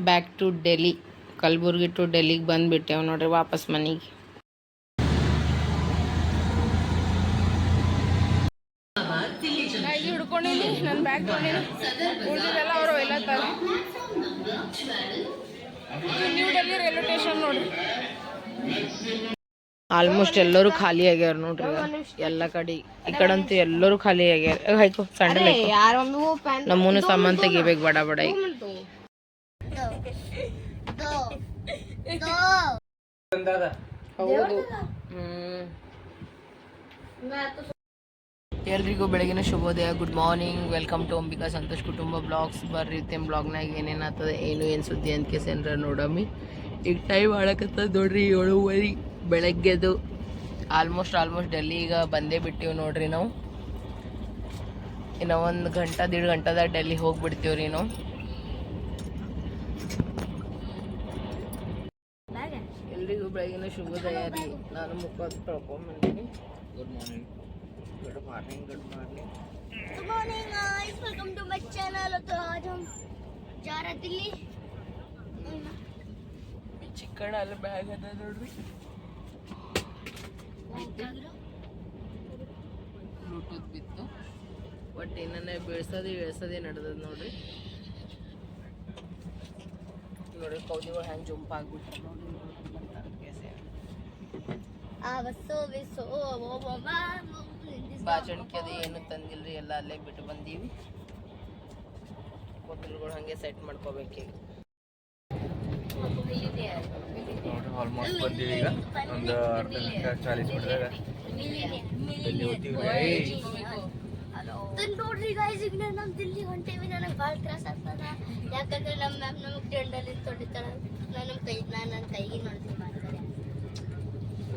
Back to Delhi Kalaburagi to ಡೆಲ್ಲಿಗೆ ಬಂದುಬಿಟ್ಟೆವು ನೋಡ್ರಿ ವಾಪಸ್ ಮನೆಗೆ. ಹಿಡ್ಕೊಂಡಿನಿ ನನ್ನ ಬ್ಯಾಗ್ ತೊಗೊಂಡಿನಿ ಉಳಿದಿದ್ದೆಲ್ಲ ಅವರು ಒಯ್ಲತ್ತಾರೆ ನ್ಯೂ ಡೆಲ್ಲಿ ರೈಲ್ವೆ ಸ್ಟೇಷನ್ ನೋಡ್ರಿ ಆಲ್ಮೋಸ್ಟ್ ಎಲ್ಲರೂ ಖಾಲಿ ಆಗ್ಯಾರ ನೋಡ್ರಿ ಎಲ್ಲ ಕಡೆ ಈ ಕಡಂತೂ ಎಲ್ಲರೂ ಖಾಲಿ ಆಗ್ಯಾರ. ಹಾಯ್ಕೋ ಸಂಡಲ್ ನಮ್ಮೂನು ಸಾಮಾನ್ ತೆಗಿಬೇಕು ಬಡ ಬಡ. ಈಗ ಹೌದು. ಎಲ್ರಿಗೂ ಬೆಳಗಿನ ಶುಭೋದಯ. Good morning welcome to Ambika Santosh ಕುಟುಂಬ ಬ್ಲಾಗ್ಸ್ ಬರ್ರಿ ತಿಮ್ ಬ್ಲಾಗ್ನಾಗ ಏನೇನು ಆಗ್ತದೆ, ಏನು ಏನು ಸುದ್ದಿ ಅಂತ ಕೇಸೇನ್ರ ನೋಡಮ್ಮಿ. ಈಗ ಟೈಮ್ ಆಳಕತ್ತದ ನೋಡ್ರಿ, ಏಳುವರೆ ಬೆಳಗ್ಗೆದು. ಆಲ್ಮೋಸ್ಟ್ ಆಲ್ಮೋಸ್ಟ್ ಡೆಲ್ಲಿ ಈಗ ಬಂದೇ ಬಿಟ್ಟಿವಿ ನೋಡ್ರಿ ನಾವು. ಇನ್ನು ಒಂದು ಗಂಟೆ ದೇಡ್ ಗಂಟೆದಾಗ ಡೆಲ್ಲಿ ಹೋಗ್ಬಿಡ್ತೀವಿ ರೀ ನಾವು ಎಲ್ರಿಗೂ ಬೆಳಗಿನ ಶುಭೋದಯ ರೀ ನಾನು ಮುಖ ತೊಳ್ಕೊಂಬಂದೀನಿ good morning good morning good morning good morning guys welcome to my channel तो आज हम जा रहे हैं दिल्ली ಚಿಕ್ಕಣ ಅಲ್ಲಿ ಬ್ಯಾಗ್ ಅದ ನೋಡ್ರಿ ಬ್ಲೂಟೂತ್ ಬಿತ್ತು ಒಟ್ಟು ಏನನ್ನ ಬೀಳ್ಸೋದು ಇಳಿಸೋದೇ ನಡೆದದ ನೋಡ್ರಿ ನೋಡ್ರಿ ಕೌದಿಗಳು ಹೆಂಗೆ ಜಂಪ್ ಆಗ್ಬಿಟ್ರು ನೋಡ್ರಿ ಬಾಚಣಿಕೆ ಅದು ಏನು ತಂದಿಲ್ರಿ? ಎಲ್ಲ ಅಲ್ಲೇ ಬಿಟ್ಟು ಬಂದೀವಿ. ಹೋಟೆಲ್ಗಳು ಹಂಗೆ ಸೆಟ್ ಮಾಡ್ಕೋಬೇಕೀಗ ನೋಡ್ರಿ ಆಲ್ಮೋಸ್ಟ್ ಬಂದೀವಿ ಈಗ. ಒಂದು ಅರ್ಧ ನಿಮಿಷ ಚಾಲೀಸ್ ಹೋಗ್ತೀವಿ ನೋಡ್ರಿ ಗೈಸ್ ಈಗ ನಾವು ದಿಲ್ಲಿ ಹೊಂಟೇವಿ ನನಗೆ ಭಾಳ ತ್ರಾಸ ಆಗ್ತದ. ಯಾಕಂದ್ರೆ ನಮ್ಮ ಮ್ಯಾಮ್ ನಮಗೆ ಟ್ರೆಂಡಲ್ಲಿ ತೊಡಿತಾಳ ನಾನು ನಮ್ಮ ಕೈ ನಾನು ನನ್ನ ಕೈಗೆ ನೋಡ್ತೀನಿ ಮಾಡ್ತಾರೆ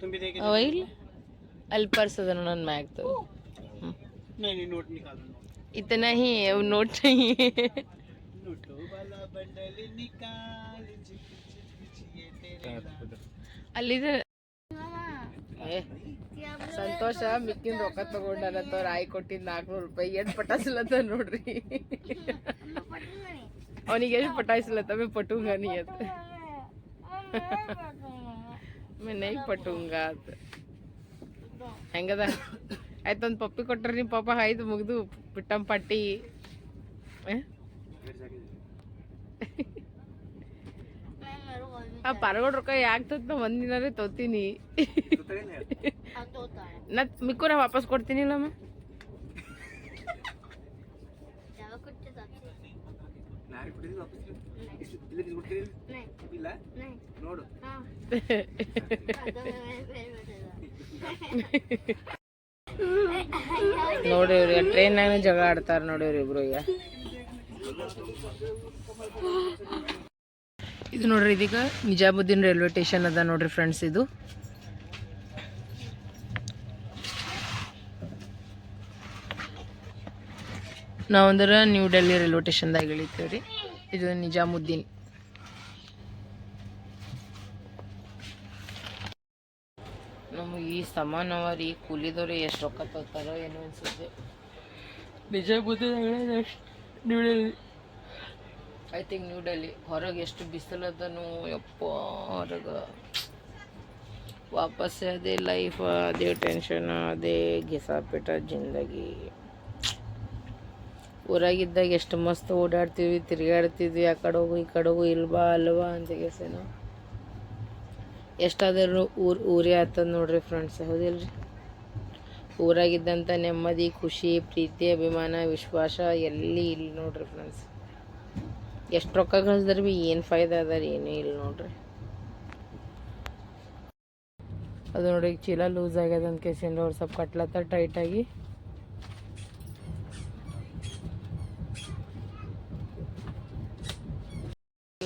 तुम भी देखे ಆಯಿಲ್ ಅಲ್ಲಿ ಪರ್ಸ್ ಅದ ನನ್ನ ಮ್ಯಾಗ್ तो नहीं नहीं नोट निकालो नोट इतना ही है वो नोट नहीं है नोटो वाला बंडल निकाल झिक झिक झिक ये तेरे नाम। ಅಲ್ಲಿದೆ ಏ ಸಂತೋಷ ಮಿಕ್ಕಿನ ರೊಕ್ಕ ತಗೊಂಡಾನಂತ ಅವ್ರ ಆಯ್ ಕೊಟ್ಟಿದ್ ನಾಲ್ಕುನೂರು ರೂಪಾಯಿ ಎಷ್ಟು ಪಟಾಯಿಸ್ಲತ್ತ ನೋಡ್ರಿ ಅವನಿಗೆ ಎಷ್ಟು ಪಟಾಯಿಸ್ಲತ್ತ ಮೇ ಪಟುಂಗ ನೀ ಅಂತ ನೈ ಪಟುಂಗ ಅದ ಹೆಂಗದ? ಆಯ್ತು ಪಪ್ಪಿ ಕೊಟ್ರೆ ನಿಮ್ಮ ಪಾಪ ಹಾಯ್ದು ಮುಗ್ದು ಬಿಟ್ಟಂ ಪಟ್ಟಿ. ಆ ಪರಗೋಡ್ ರೊಕ್ಕ ಯಾಕೆ ತತ್ತ ಒಂದಿನಾರೇ ತೊತೀನಿ. ನಾ ಮಿಕ್ಕು ನಾ ವಾಪಸ್ ಕೊಡ್ತೀನಿ ಇಲ್ಲಮ್ಮ ಯಾವಾಗ ಕೊಟ್ಟಿದ್ದು ನಾಳೆ ಕೊಟ್ಟಿದ್ದು ವಾಪಸ್ ಇಲ್ಲ ನೋಡು ನೋಡಿ ಇವ್ರಿಗೆ ಟ್ರೈನ್ನಾಗ ಜಗಳ ಆಡ್ತಾರ ನೋಡಿ ಇವ್ರಿಬ್ರು ಈಗ. ಇದು ನೋಡ್ರಿ, ಇದೀಗ ನಿಜಾಮುದ್ದೀನ್ ರೈಲ್ವೆ ಸ್ಟೇಷನ್ ಅದ ನೋಡ್ರಿ ಫ್ರೆಂಡ್ಸ್ ಇದು. ನಾವಂದ್ರೆ ನ್ಯೂ ಡೆಲ್ಲಿ ರೈಲ್ವೆ ಸ್ಟೇಷನ್ದಾಗ ಇಳಿತೀವಿ ರೀ ಇದು ನಿಜಾಮುದ್ದೀನ್. ನಮಗೆ ಈ ಸಮಾನವಾರಿ ಕೂಲಿದವರು ಎಷ್ಟು ರೊಕ್ಕ ತಗೋತಾರೋ ಏನೋ ಅನ್ಸುತ್ತೆ. Nizamuddin new Delhi I think new Delhi ಹೊರಗೆ ಎಷ್ಟು ಬಿಸಿಲದನು ಯಪ್ಪ ಹೊರಗೆ. ವಾಪಸ್ ಅದೇ ಲೈಫ್ ಅದೇ ಟೆನ್ಷನ್ ಅದೇ ಗಿಸಾಪಿಟ ಜಿಂದಗಿ. ಊರಾಗಿದ್ದಾಗ ಎಷ್ಟು ಮಸ್ತ್ ಓಡಾಡ್ತೀವಿ ತಿರುಗಾಡ್ತಿದ್ವಿ ಆ ಕಡೆ ಹೋಗು, ಈ ಕಡೆ ಹೋಗು ಇಲ್ವಾ ಅಲ್ವಾ ಅಂತ ಕೇಸೇನು ಎಷ್ಟಾದರೂ ಊರು, ಊರೇ ಆಗ್ತದ ನೋಡ್ರಿ ಫ್ರೆಂಡ್ಸ್ ಹೌದಿಲ್ರಿ? ಊರಾಗಿದ್ದಂಥ ನೆಮ್ಮದಿ, ಖುಷಿ, ಪ್ರೀತಿ, ಅಭಿಮಾನ, ವಿಶ್ವಾಸ ಎಲ್ಲಿ ಇಲ್ಲ ನೋಡ್ರಿ ಫ್ರೆಂಡ್ಸ್ ಎಷ್ಟು ರೊಕ್ಕ ಕಳ್ಸಿದ್ರೆ ಭೀ ಏನು ಫಾಯ್ದೆ ಅದ ರೀ, ಏನೂ ಇಲ್ಲ ನೋಡ್ರಿ. ಅದು ನೋಡ್ರಿ ಚೀಲ ಲೂಸ್ ಆಗ್ಯದ ಅಂತ ಕೇಸಿಂದ ಅವ್ರು ಸ್ವಲ್ಪ ಕಟ್ಲತ್ತ ಟೈಟಾಗಿ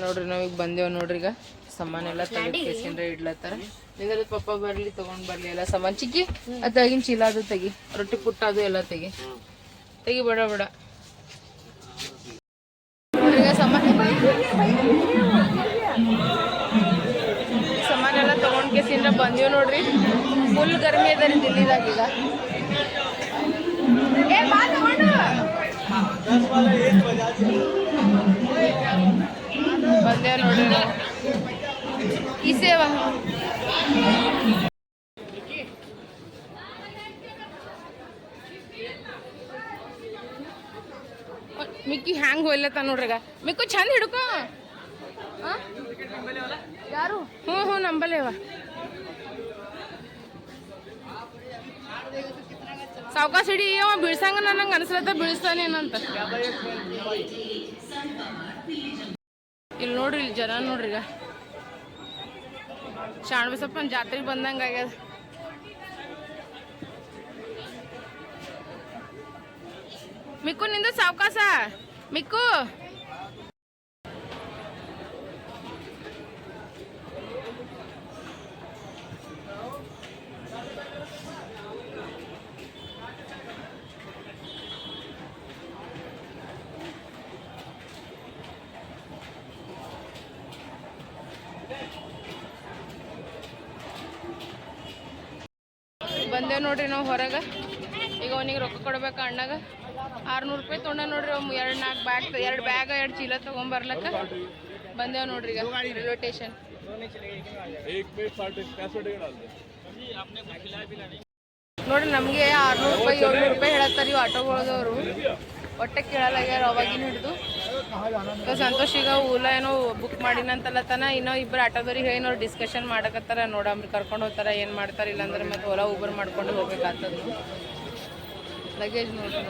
ನೋಡ್ರಿ ನಾವೀಗ ಬಂದೇವ್ ನೋಡ್ರಿ ಈಗ. ಸಾಮಾನ್ ಎಲ್ಲ ತೆಗೆಸ್ಕೊಂಡ್ರೆ ಇಡ್ಲತ್ತಾರ. ನಿಂದ್ರ ಪಪ್ಪ ಬರ್ಲಿ, ತಗೊಂಡ್ ಬರ್ಲಿ ಎಲ್ಲ ಸಾಮಾನ್. ಚಿಕ್ಕಿ ಅದಾಗಿನ್ ಚೀಲ ಅದು ತೆಗಿ. ರೊಟ್ಟಿ ಪುಟ್ಟ ಅದು ಎಲ್ಲ ತೆಗಿ. ತೆಗಿ ಬೇಡ ಬೇಡ. ಸಾಮಾನ್. ಎಲ್ಲ ತಗೊಂಡ್ ಕೇಸಿಂದ ಬಂದೀವ್ ನೋಡ್ರಿ. ಫುಲ್ ಗರ್ಮಿ ಅದ ರೀ ದಿಲ್ಲಿದಾಗ ಈಗ. ಏ, ಬಾ ತಗೊಂಡು. ಬಂದೇವ್ ನೋಡ್ರಿ ನಾವು ಈ ಸೇವಾ. ಮಿಕ್ಕಿ ಹ್ಯಾಂಗ್ ಹೋಯ್ಲತ್ತ ನೋಡ್ರಿಗ ಮಿಕ್ಕು ಚಂದ ಹಿಡ್ಕೋ? ಯಾರು? ಹ್ಞೂ ಹ್ಞೂ ನಂಬಲೇವ ಸಾವ್ಕಾಸ್ ಹಿಡಿ, ಅವ ಬೀಳ್ಸಂಗ ನನಗೆ ಅನ್ಸ್ಲತ್ತ ಬೀಳಿಸ್ತಾನೇನಂತ ಇಲ್ಲಿ ನೋಡ್ರಿ ಇಲ್ಲಿ ಜನ ನೋಡ್ರಿ ಈಗ. ಶಾಣಬಸಪ್ಪನ ಜಾತ್ರೆಗೆ ಬಂದಂಗೆ ಆಗ್ಯದ. ಮಿಕ್ಕು ನಿಂದು ಸಾವಕಾಸ? ಮಿಕ್ಕು ಬಂದೇವ್ ನೋಡ್ರಿ ನಾವು ಹೊರಗೆ ಈಗ ಅವನಿಗೆ ಕೊಡ್ಬೇಕು ಅಣ್ಣಗ ಆರ್ನೂರು ರೂಪಾಯಿ ತೊಗೊಂಡ ನೋಡ್ರಿ ಅವ್ ಎರಡು ನಾಲ್ಕು ಬ್ಯಾಗ್ ಎರಡು ಬ್ಯಾಗ್ ಎರಡು ಚೀಲ ತೊಗೊಂಬರ್ಲಕ್ಕ ಬಂದೇವ್ ನೋಡ್ರಿ ಈಗ ರೈಲ್ವೆ ಸ್ಟೇಷನ್ ನೋಡ್ರಿ, ನಮಗೆ ಆರ್ನೂರು ರೂಪಾಯಿ, ಏಳ್ನೂರು ರೂಪಾಯಿ ಹೇಳತ್ತಾರ ಇವು ಆಟೋಗಳದವರು. ಹೊಟ್ಟೆ ಕೇಳಲಾಗ್ಯಾರ ಅವಾಗಿನ ಹಿಡಿದು. ಸಂತೋಷ್ ಈಗ ಓಲಾ ಏನೋ ಬುಕ್ ಮಾಡಿನಂತಲತನ ಇನ್ನೂ ಇಬ್ಬರು ಆಟೋದವ್ರಿಗೆ ಹೇಳಿ ನೋಡಿ ಡಿಸ್ಕಷನ್ ಮಾಡಕತ್ತಾರ. ನೋಡಮ್ರಿ, ಕರ್ಕೊಂಡು ಹೋಗ್ತಾರ, ಏನು ಮಾಡ್ತಾರ, ಇಲ್ಲಾಂದ್ರೆ ಮತ್ತೆ ಓಲಾ ಊಬರ್ ಮಾಡ್ಕೊಂಡು ಹೋಗ್ಬೇಕಾಗ್ತದ. ಲಗೇಜ್ ನೋಡ್ರಿ.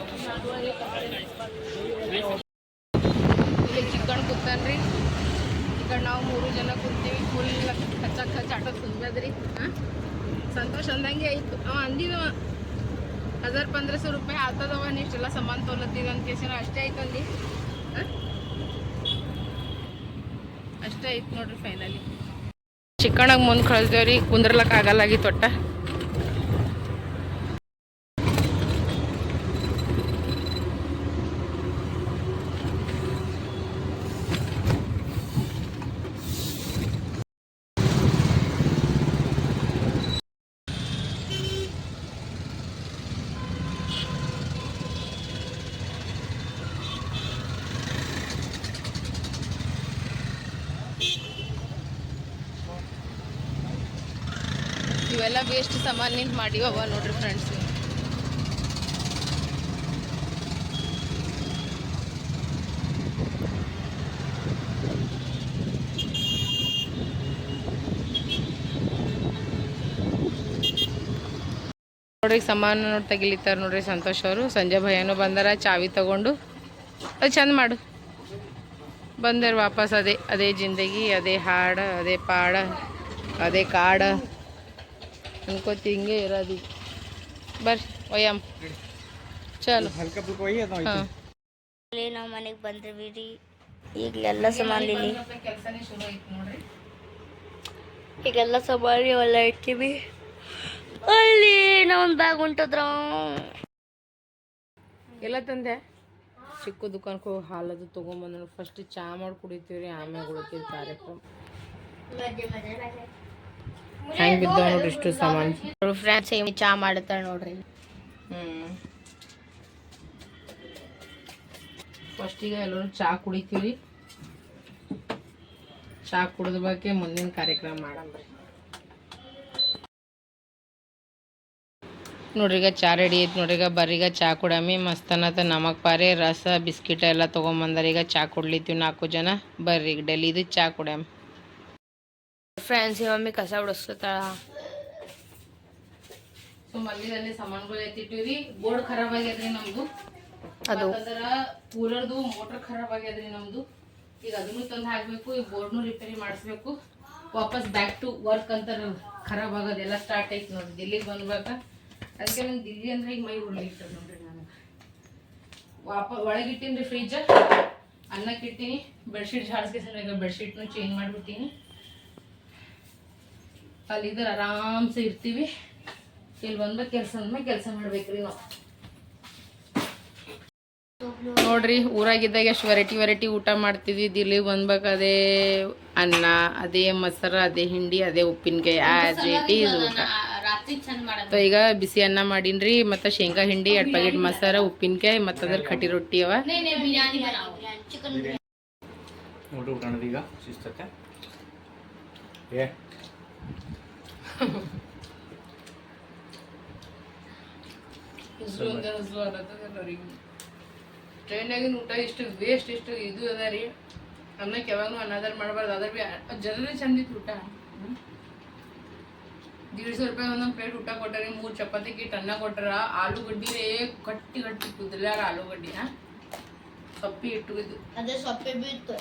ಇಲ್ಲಿ ಚಿಕ್ಕಣ್ಣ ಕೂತಾನ್ರಿ. ಈಗ ನಾವು ಮೂರು ಜನ ಕೂತೀವಿ. ಫುಲ್ ಕಚ್ಚ ಕಚ್ಚ ಆಟೋ ತುಂಬ್ಯದ್ರಿ ಹಾಂ? ಸಂತೋಷ ಅಂದಂಗೆ ಆಯ್ತು. ಅವ ಅಂದಿದವ ಹಜಾರ್ ಪಂದ್ರಸೋ ರೂಪಾಯಿ ಆಗ್ತದವ ನೀಷ್ಟೆಲ್ಲ ಸಾಮಾನು ತೋಲತ್ತಿದ ಅಂತ ಕೇಸಿನ ಅಷ್ಟೇ ಆಯ್ತು ಅಂದಿ ಅಷ್ಟೇ ಆಯ್ತು ನೋಡ್ರಿ ಫೈನಲಿ ಚಿಕ್ಕಣ್ಣಗೆ ಮುಂದೆ ಕಳಿಸ್ದೇವ್ರಿ ಕುಂದ್ರಲಕ್ಕ ಆಗಲ್ಲಾಗಿ ತೊಟ್ಟ. ಇವೆಲ್ಲ ವೇಸ್ಟ್ ಸಾಮಾನು ನಿಂತು ಮಾಡಿವವ ನೋಡ್ರಿ ಫ್ರೆಂಡ್ಸ್ ನೋಡ್ರಿ ಸಾಮಾನು ನೋಡಿ ತೆಗಿಲಿತ್ತಾರ ನೋಡ್ರಿ ಸಂತೋಷ್ ಅವರು. ಸಂಜೆ ಭಯನೂ ಬಂದಾರ, ಚಾವಿ ತಗೊಂಡು. ಅದು ಚಂದ ಮಾಡು. ಬಂದರು ವಾಪಸ್ ಅದೇ ಅದೇ ಜಿಂದಗಿ, ಅದೇ ಹಾಡು, ಅದೇ ಪಾಡ, ಅದೇ ಕಾಡ. ಅನ್ಕೋತಿ ಹಿಂಗೆ ಇರೋದು. ಬರ್ರಿ ಒಯ್ಯಮ್ ಚಲೋ. ಹಾಂ. ನಾವು ಮನೆಗೆ ಬಂದ್ರಿ ರೀ ಈಗಲೆಲ್ಲ ಸಾಮಾನು ಇಲ್ಲಿ. ಕೆಲಸನೇ ಶುರು ಆಯ್ತು ನೋಡ್ರಿ ಈಗೆಲ್ಲ ಸಾಮಾನು ಎಲ್ಲ ಇಟ್ಟಿವಿ. ಅಲ್ಲಿ ನಾವೊಂದು ಬ್ಯಾಗ್ ಹೊಂಟದ್ರ ಎಲ್ಲ ತಂದೆ? ಚಿಕ್ಕ ದುಕಾನ್ಕ ಹೋಗಿ ಹಾಲದು ತೊಗೊಂಬಂದ್ರು ಫಸ್ಟ್ ಚಾ ಮಾಡಿ ಕುಡಿತೀವಿ ರೀ ಆಮೇಲೆ ಕುಡಿತೀವಿ ಕಾರ್ಯಕ್ರಮ ಹೆಂಗೆ ಬಿದ್ದಾವ ನೋಡ್ರಿ ಇಷ್ಟು ಸಾಮಾನು? ಫ್ರೆಂಡ್ಸ್ ಚಾ ಮಾಡ್ತಾಳೆ ನೋಡ್ರಿ. ಹ್ಞೂ ಫಸ್ಟಿಗೆ ಎಲ್ಲರೂ ಚಾ ಕುಡಿತೀವಿ. ಚಾ ಕುಡಿದ ಬಗ್ಗೆ ಮುಂದಿನ ಕಾರ್ಯಕ್ರಮ ಮಾಡಮ್ರಿ ನೋಡ್ರಿಗ ಈಗ ಚಾ ರೆಡಿ ಐತಿ ನೋಡ್ರಿಗ ಈಗ ಚಾ ಕುಡಮಿ. ಮಸ್ತನತ ನಮಕ್ ಪಾರಿ. ರಸ ಬಿಸ್ಕಿಟ್ ಎಲ್ಲ ಈಗ ಚಾ ಕುಡ್ಲಿತ್ತೀವಿ ನಾಲ್ಕು ಜನ. ಬರ್ರಿ ಈಗ ಡೆಲ್ಲಿದು ಚಾ ಕುಡ್ಯಾಮ. ಫ್ರೆಂಡ್ಸ್ ಮಮ್ಮಿ ಕಸ ಬಿಡಿಸ್ಕೊತಾಳ. ಸೊ ಮಲ್ಲಿದಲ್ಲಿ ಸಾಮಾನುಗಳು ಎತ್ತಿಟ್ಟಿವ್ರಿ. ಬೋರ್ಡ್ ಖರಾಬ್ ಆಗ್ಯದ್ರಿ ನಮ್ದು. ಅದು. ಕೂಲರ್ದು ಮೋಟರ್ ಖರಾಬ್ ಆಗ್ಯದ್ರಿ ನಮ್ದು. ಈಗ ಅದನ್ನು ತಂದು ಹಾಕ್ಬೇಕು ಈ ಬೋರ್ಡ್ನು ರಿಪೇರಿ ಮಾಡಿಸ್ಬೇಕು. ವಾಪಸ್ ಬ್ಯಾಕ್ ಟು ವರ್ಕ್ ಅಂತ ಖರಾಬ್ ಆಗೋದೆಲ್ಲ ಸ್ಟಾರ್ಟ್ ಆಯ್ತು ನೋಡಿ ದಿಲ್ಲಿಗೆ ಬಂದ್ಬೇಕ ಅದಕ್ಕೆ ನಂಗೆ ದಿಲ್ಲಿ ಅಂದ್ರೆ ಈಗ ಮೈ ಉರ್ಲಿಟ್ಟು ನೋಡ್ರಿ ನಾನು. ವಾಪ ಒಳಗಿಟ್ಟಿನ್ರಿ ಫ್ರಿಜ್ ಅನ್ನಕ್ಕೆ ಇಟ್ಟಿನಿ. ಬೆಡ್ಶೀಟ್ ಜಾಡ್ಸ್ಕೆ ಈಗ ಬೆಡ್ಶೀಟ್ನು ಚೇಂಜ್ ಮಾಡಿಬಿಟ್ಟಿನಿ. ಅಲ್ಲಿದ್ರೆ ಆರಾಮ್ಸೆ ಇರ್ತೀವಿ. ಇಲ್ಲಿ ಬಂದ ಕೆಲಸ ಅಂದ್ಮೇಲೆ ಕೆಲಸ ಮಾಡ್ಬೇಕ್ರಿ ನಾವು. ನೋಡ್ರಿ ಊರಾಗಿದ್ದಾಗ ಎಷ್ಟು ವೆರೈಟಿ ವೆರೈಟಿ ಊಟ ಮಾಡ್ತಿದ್ವಿ. ದಿಲ್ಲಿ ಬಂದ್ಬೇಕು ಅದೇ ಅನ್ನ ಅದೇ ಮೊಸರು ಅದೇ ಹಿಂಡಿ ಅದೇ ಉಪ್ಪಿನಕಾಯಿ ಆಸ್ ಊಟ. ಈಗ ಬಿಸಿ ಅನ್ನ ಮಾಡೀನ್ರಿ ಮತ್ತು ಶೇಂಗಾ ಹಿಂಡಿ ಎರಡು ಪ್ಯಾಕೆಟ್ ಮೊಸರ ಉಪ್ಪಿನಕಾಯಿ ಮತ್ತು ಅದ್ರ ಕಟಿ ರೊಟ್ಟಿ ಅವ. ಬಿರಿಯಾನಿ ಚಿಕನ್ ಊಟ ಟ್ರೈನಾಗಿನ ಊಟ ಇಷ್ಟು ವೇಸ್ಟ್ ಇಷ್ಟು ಇದು ಅದ ರೀ. ಅನ್ನಕ್ಕೆ ಯಾವಾಗಲೂ ಅನ್ನಾದಾರ ಮಾಡಬಾರ್ದು. ಅದ್ರ ಬಿ ಜನರೇ ಚಂದಿತ್ತು ಊಟ. ದೀಡ್ ರೂಪಾಯಿ ಒಂದೊಂದು ಪ್ಲೇಟ್ ಊಟ ಕೊಟ್ಟಾರಿ, ಮೂರು ಚಪಾತಿ ಕಿಟ್ ಅನ್ನ ಕೊಟ್ಟಾರ, ಆಲೂಗಡ್ಡೆ ಗಟ್ಟಿ ಗಟ್ಟಿ ಕುದ್ಲಾರ ಆಲೂಗಡ್ಡಿನ. ಸೊಪ್ಪಿ ಇಟ್ಟು ಅದೇ ಸೊಪ್ಪೆ ಬಿತ್ತು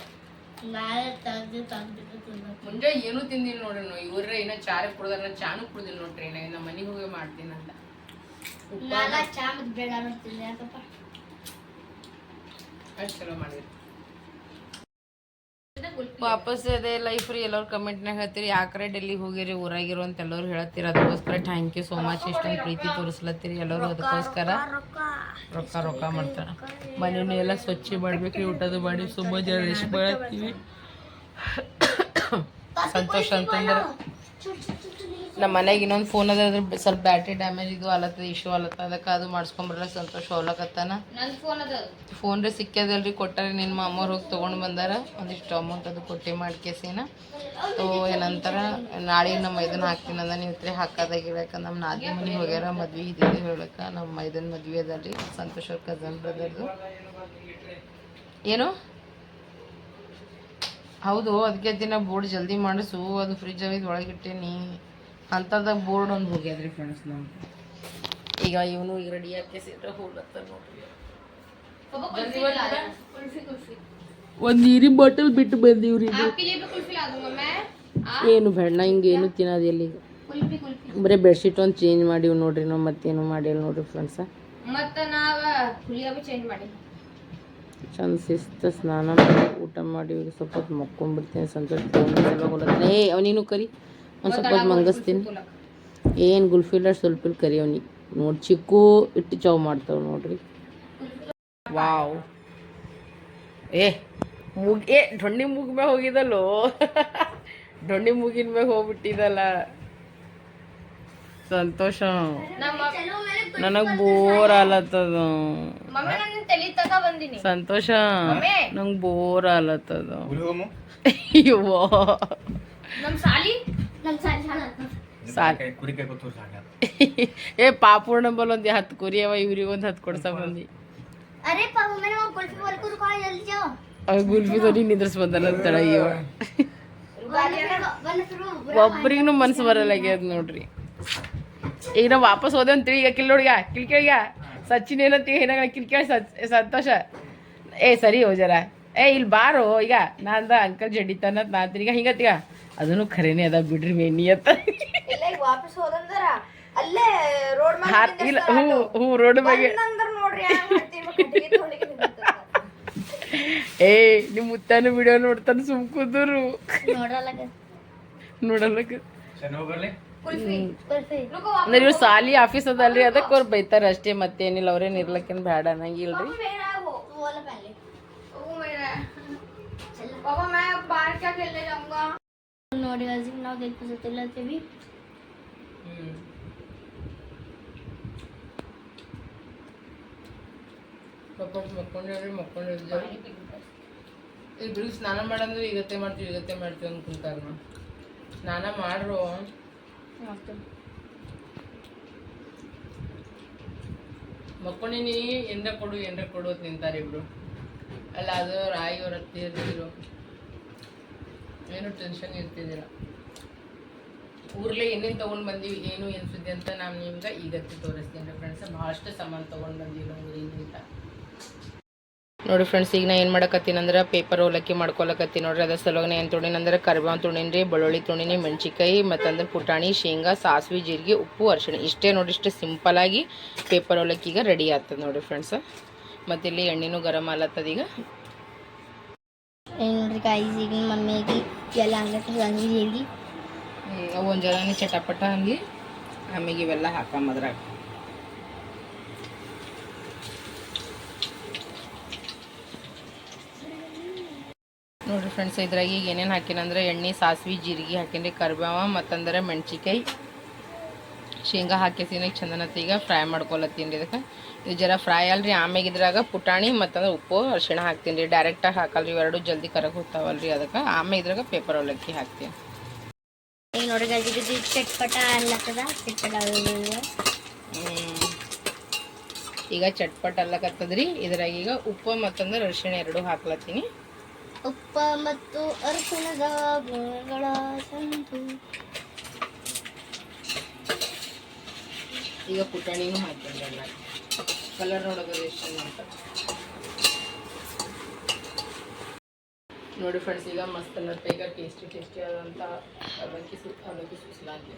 ನಾಳೆ ತೆಗ್ದು ತೆಗ್ದು ತಿನ್ಬೇಕು. ಮುಂಜಾನೆ ಏನೂ ತಿಂದಿಲ್ಲ ನೋಡ್ರಿ ನಾವು ಇವ್ರೆ ಏನೋ ಚಾರ ಕುಡ್ದಾರ ನಾ ಚಾನು ಕುಡ್ದಿಲ್ಲ ನೋಡ್ರಿ ನಾ ನಮ್ಮ ಮನೆಗೆ ಹೋಗಿ ಮಾಡ್ತೀನಿ ಅಂತ. ನಾಳೆ ಚಾ ಮತ್ತು ಬೇಡ ನೋಡ್ತೀನಿ ಯಾಕಪ್ಪ ಅಷ್ಟು ಚಲೋ ಮಾಡಿದ್ರಿ. ವಾಪಸ್ ಅದೇ ಲೈಫ್ ರೀ, ಎಲ್ಲರೂ ಕಮೆಂಟ್ನಾಗ ಹೇಳ್ತೀರಿ, ಯಾಕ್ರೆ ಡೆಲ್ಲಿ ಹೋಗಿರಿ, ಊರಾಗಿರೋ ಅಂತ ಎಲ್ಲರೂ ಹೇಳ್ತೀರಿ, ಅದಕ್ಕೋಸ್ಕರ ಥ್ಯಾಂಕ್ ಯು ಸೋ ಮಚ್ ಇಷ್ಟೊಂದು ಪ್ರೀತಿ ತೋರಿಸ್ಲತ್ತೀರಿ ಎಲ್ಲರೂ ಅದಕ್ಕೋಸ್ಕರ. ರೊಕ್ಕ ರೊಕ್ಕ ಮಾಡ್ತಾರೆ. ಮನೆಯನ್ನು ಎಲ್ಲ ಸ್ವಚ್ಛ ಮಾಡ್ಬೇಕ್ರಿ ಊಟದ ಮಾಡಿ, ಸುಮ್ಮ ಜನ ರೆಸ್ಟ್ ಮಾಡ್ತೀವಿ. ಸಂತೋಷ ಅಂತಂದ್ರೆ ನಮ್ಮ ಮನೆಗೆ ಇನ್ನೊಂದು ಫೋನ್ ಅದ ಅದ್ರ ಸ್ವಲ್ಪ ಬ್ಯಾಟ್ರಿ ಡ್ಯಾಮೇಜ್ ಇದು ಆಲತ್ತದ ಇಶ್ಯೂ ಆಲತ್ತ ಅದಕ್ಕೆ ಅದು ಮಾಡಿಸ್ಕೊಂಬರಲ್ಲ ಸಂತೋಷ ಹೋಗ್ಲಕತ್ತಾನ. ಫೋನ್ ರೀ ಸಿಕ್ಕದಲ್ರಿ ಕೊಟ್ಟಾರೆ ನಿನ್ನ ಮಾಮವ್ರು ಹೋಗಿ ತೊಗೊಂಡು ಬಂದಾರ. ಒಂದಿಷ್ಟು ಅಮೌಂಟ್ ಅದು ಕೊಟ್ಟು ಮಾಡ್ಕೇಸಿನ. ಸೊ ಏನಂತಾರ ನಾಳೆ ನಮ್ಮ ಮೈದಾನ ಹಾಕ್ತೀನಿ ಅಂದ ನೀವು ಇತ್ರಿ ಹಾಕೋದಾಗ ಇಡಕ್ಕೆ ನಮ್ಮ ನಾದಿ ಮನೆ ಹೋಗ್ಯಾರ ಮದ್ವೆ ಇದ್ದಿದ್ದು ಹೇಳಕ್ಕೆ ನಮ್ಮ ಮೈದನ ಮದ್ವೆ ಅದಲ್ರಿ. ಸಂತೋಷ್ ಅವ್ರ ಕಸನ್ ಬ್ರದರ್ದು ಏನು? ಹೌದು ಅದಕ್ಕೆ ದಿನ ಬೋರ್ಡ್ ಜಲ್ದಿ ಮಾಡಿಸು. ಅದು ಫ್ರಿಜ್ ಒಳಗಿಟ್ಟೇನಿ ಅಂಥದ್ದಾಗ ಬೋರ್ಡ್ ಒಂದು ಹೋಗ್ಯದ್ರಿ ಫ್ರೆಂಡ್ಸ್ ನಮ್ಗೆ ಈಗ ಇವನು ಈಗ ರೆಡಿ ಆಗಿ ಸಿಟ್ರೆ ಹೋಗ್ಲತ್ತ ನೋಡ್ರಿ. ಒಂದು ನೀರಿನ ಬಾಟಲ್ ಬಿಟ್ಟು ಬಂದೀವ್ರಿ ಏನು ಬೇಡ ನಾ ಹಿಂಗೆ ತಿನ್ನೋದಿಲ್ಲ ಈಗ ಕುಲ್ಫಿ ಕುಲ್ಫಿ ಬರೀ ಬೆಡ್ಶೀಟ್ ಒಂದು ಚೇಂಜ್ ಮಾಡೀವಿ ನೋಡ್ರಿ ನಾವು ಮತ್ತೇನು ಮಾಡಿಲ್ಲ ನೋಡ್ರಿ ಫ್ರೆಂಡ್ಸ ಮತ್ತೆ ನಾವು ಹುಲಿಯ ಚೇಂಜ್ ಮಾಡಿ ಚಂದ ಶಿಸ್ತ ಸ್ನಾನ ಮಾಡಿ ಊಟ ಮಾಡಿ ಸ್ವಲ್ಪ ಹೊತ್ತು ಮಕ್ಕೊಂಡ್ಬಿಡ್ತೀನಿ ಸಂತೋಷ ಹೋಗ್ಲತ್ತಾನೆ ಏ ಅವನೇನು ಕರಿ. ಒಂದು ಸ್ವಲ್ಪ ಹೊತ್ತು ಮಂಗಸ್ತೀನಿ. ಏನು ಗುಲ್ಫಿಲ್ಲ ಸ್ವಲ್ಪ ಇಲ್ಲಿ ಕರಿ ಅವನಿಗೆ ನೋಡಿ ಚಿಕ್ಕು ಇಟ್ಟು ಚಾವ್ ಮಾಡ್ತಾವೆ ನೋಡ್ರಿ. ವಾವ್. ಏ ಮುಗಿ ಏ ಡೊಣ್ಣಿ ಮುಗ್ ಮ್ಯಾಗ ಹೋಗಿದಲ್ಲೋ ಡೊಣ್ಣಿ ಮುಗಿನ ಮ್ಯಾಗ ಹೋಗ್ಬಿಟ್ಟಿದಲ್ಲ. ಸಂತೋಷ. ನನಗೆ ಬೋರ್ ಆಲತ್ತದ. ಮಮ್ಮಿ ನನ್ನ ತಲಿ ತಗ ಬಂದಿನಿ. ಸಂತೋಷ. ನಂಗೆ ಬೋರ್ ಆಲತ್ತದ. ಹುಡುಗಮ್ಮ ಅಯ್ಯೋ ನಮ್ ಸಾಲಿ ನಮ್ ಸಾಲಿ ಏ ಪಾಪೂರ್ಣ ನಂಬಲ್ ಒಂದು ಹತ್ತು ಕುರಿ ಅವ ಇವ್ರಿಗೆ ಒಂದ್ ಹತ್ತು ಕೊಡ್ಸ ಬಂದಿ. ಗುಲ್ಫಿ ತೋರಿ ನಿಂದ್ರಸ್ ಬಂದಲ್ಲ ತಡ ಇವ. ಒಬ್ರಿಗೂ ಮನ್ಸು ಬರಲಾಗ್ಯದ ನೋಡ್ರಿ. ಈಗ ನಾವು ವಾಪಸ್ ಹೋದೆ ಅಂತ ತಿಳಿ ಈಗ ಕಿಲ್ಲೋಡ್ಗ ಕಿಲ್ಕೇಳಿಗ ಸಚಿನ್ ಏನಂತ ಏನಾಗ ಕಿಲ್ಕೇಳಿ ಸಂತೋಷ. ಏ ಸರಿ ಹೋಜಾರ ಏ ಇಲ್ಲಿ ಬಾರೋ ಈಗ ನಾ ಅಂದ ಅಂಕಲ್ ಜಡಿತಾನ ನಾ ತಿರ್ಗ ಹಿಂಗತ್ತೀಗ. ಅದನ್ನು ಖರೇನೆ ಅದ ಬಿಡ್ರಿ ಮೇನಿ ಅಂತ. ವಾಪಸ್ ಹೋದಂದ್ರ? ಅಲ್ಲೇ ರೋಡ್ ಹಾರ್ ಇಲ್ಲ ಹ್ಞೂ ಹ್ಞೂ ರೋಡ್ ಬಗ್ಗೆ. ಏ ನಿಮ್ಮ ಮುತ್ತಾನ ವಿಡಿಯೋ ನೋಡ್ತಾನೆ ಸುಮ್ ಕುದುರು. ನೋಡಲ್ಲ ನೋಡಲ್ಲಕ ಇವ್ರು ಸಾಲಿ ಆಫೀಸ್ ಅದಲ್ರಿ ಅದಕ್ಕೆ ಅವ್ರು ಬೈತಾರ ಅಷ್ಟೇ ಮತ್ತೇನಿಲ್ಲ ಅವ್ರೇನ್ ಇರ್ಲಕ್ಕೇನ್ ಬೇಡ ಅನ್ನಂಗಿಲ್ರಿ ನೋಡಿ ಅಜಿಂಗ್ ನಾವು ಗೊತ್ತಿಲ್ಲ ಟಿವಿ ಹ್ಮ್ ಪಾಪ ಮಕ್ಕೊಂಡ್ರೆ ಮಕ್ಕೊಂಡಿದ್ದಾರೆ ಇಬ್ರು ಸ್ನಾನ ಮಾಡಂದ್ರೆ ಇವತ್ತೆ ಮಾಡ್ತೀವಿ ಇವತ್ತೆ ಮಾಡ್ತೀವಿ ಅಂತ ಕುಂತಾರ ಸ್ನಾನ ಮಾಡ್ರು. ಮಕ್ಕೊಂಡಿನಿ ಎಂದ್ರ ಕೊಡು ಎಂದ್ರ ಕೊಡು ಅಂತ ನಿಂತಾರೆ ಇಬ್ರು. ಅಲ್ಲ ಅದು ರಾಯಿ ಅವ್ರ ಹತ್ತಿರ ಏನು ಟೆನ್ಷನ್ ಇರ್ತಿದ್ದಿಲ್ಲ ಊರ್ಲೆ ಏನೇನು ತೊಗೊಂಡು ಬಂದೀವಿ, ಏನು ಏನು ಅಂತ ನಾನು ನಿಮ್ಗೆ ಈಗ ತೋರಿಸ್ತೀನಿ ರೀ ಫ್ರೆಂಡ್ಸ್ ಭಾಳಷ್ಟು ಸಾಮಾನು ತೊಗೊಂಡು ಬಂದೀವಿ ಊರಿಂದ ನೋಡಿ ಫ್ರೆಂಡ್ಸ್ ಈಗ ನಾ ಏನು ಮಾಡಕತ್ತೀನಿ ಅಂದ್ರೆ ಪೇಪರ್ ಅವಲಕ್ಕಿ ಮಾಡ್ಕೊಳಕತ್ತೀನಿ ನೋಡ್ರಿ. ಅದ್ರ ಸಲುವಾಗಿ ಏನು ತೊಗೊಂಡಿನಿ ಅಂದ್ರೆ ಕರಿಬೇವು ರೀ, ಬೆಳ್ಳುಳ್ಳಿ ತುಣಿನಿ ಮೆಣಸಿಕಾಯಿ ಮತ್ತಂದ್ರೆ ಪುಟಾಣಿ, ಶೇಂಗಾ, ಸಾಸಿವೆ, ಜೀರಿಗೆ, ಉಪ್ಪು, ಅರಿಶಿಣ. ಇಷ್ಟೇ ನೋಡಿ ಇಷ್ಟು ಸಿಂಪಲಾಗಿ ಪೇಪರ್ ಅವಲಕ್ಕಿ ಈಗ ರೆಡಿ ಆಗ್ತದೆ ನೋಡಿ ಫ್ರೆಂಡ್ಸ್ ಮತ್ತು ಇಲ್ಲಿ ಎಣ್ಣೆನೂ ಗರಮ್ ಆಲತ್ತದ ಈಗ. ಏನು ನೋಡ್ರಿ ಗಾಯ್ಸ್ ಈಗ ಮಮ್ಮಿಗೆ ಎಲ್ಲ? ಹಂಗಕ್ಕೆ ಹಂಗಿದೀವಿ ಅವು ಒಂದು ಜನ ಚಟಪಟ ಹಂಗೆ ಆಮೇಲೆ ಇವೆಲ್ಲ ಹಾಕಂಬದ್ರಾಗ ನೋಡ್ರಿ ಫ್ರೆಂಡ್ಸ್ ಇದ್ರಾಗ ಈಗ ಏನೇನು ಹಾಕಿನಂದ್ರೆ ಎಣ್ಣೆ, ಸಾಸಿವೆ, ಜೀರಿಗೆ ಹಾಕಿನ್ರಿ ಕರ್ಬೇವ ಮತ್ತಂದ್ರೆ ಮೆಣಸಿಕಾಯಿ ಶೇಂಗಾ ಹಾಕಿಸಿನ ಚಂದನತ್ತ ಈಗ ಫ್ರೈ ಮಾಡ್ಕೊಳತ್ತೀನಿ ಇದಕ್ಕೆ. ಇದು ಜರ ಫ್ರೈ ಅಲ್ರಿ ಆಮ್ಯಾಗ ಇದ್ರಾಗ ಪುಟಾಣಿ ಮತ್ತಂದ್ರೆ ಉಪ್ಪು ಅರ್ಶಿಣ ಹಾಕ್ತೀನಿ ರೀ. ಡೈರೆಕ್ಟಾಗಿ ಹಾಕಲ್ರಿ ಇವೆರಡು ಜಲ್ದಿ ಕರಗ್ ಹೋಗ್ತಾವಲ್ರಿ ಅದಕ್ಕೆ. ಆಮ್ಯಾಗ ಇದ್ರಾಗ ಪೇಪರ್ ಅವಲಕ್ಕಿ ಹಾಕ್ತೀನಿ. ಈಗ ನೋಡಿ ಇದು ಚಟ್ಪಟ ಅಲ್ಲತ್ತದ? ಚಟ್ಪಟ. ಈಗ ಚಟ್ಪಟ್ ಅಲ್ಲಕತ್ತದ್ರಿ. ಇದ್ರಾಗ ಈಗ ಉಪ್ಪು ಮತ್ತಂದ್ರೆ ಅರ್ಶಿಣ ಎರಡು ಹಾಕ್ಲತ್ತೀನಿ. ಉಪ್ಪ ಮತ್ತು ಅರ್ಶಿಣದ ಗುಣಗಳ ಸಂತು. ಈಗ ಪುಟಾಣಿನೂ ಹಾಕ್ತೀನಿ ಕಲರ್ ನೋಡೋದು ಎಷ್ಟು ಅಂತ. ನೋಡಿ ಫ್ರೆಂಡ್ಸ್ ಈಗ ಮಸ್ತ್ ಅನ್ನತ್ತೆ ಬೇಗ ಟೇಸ್ಟಿ ಟೇಸ್ಟಿ ಆದಂಥ ಅವಲಕ್ಕಿ ಸು ಅವಲಕ್ಕಿ ಸುಸಲಾಗಿ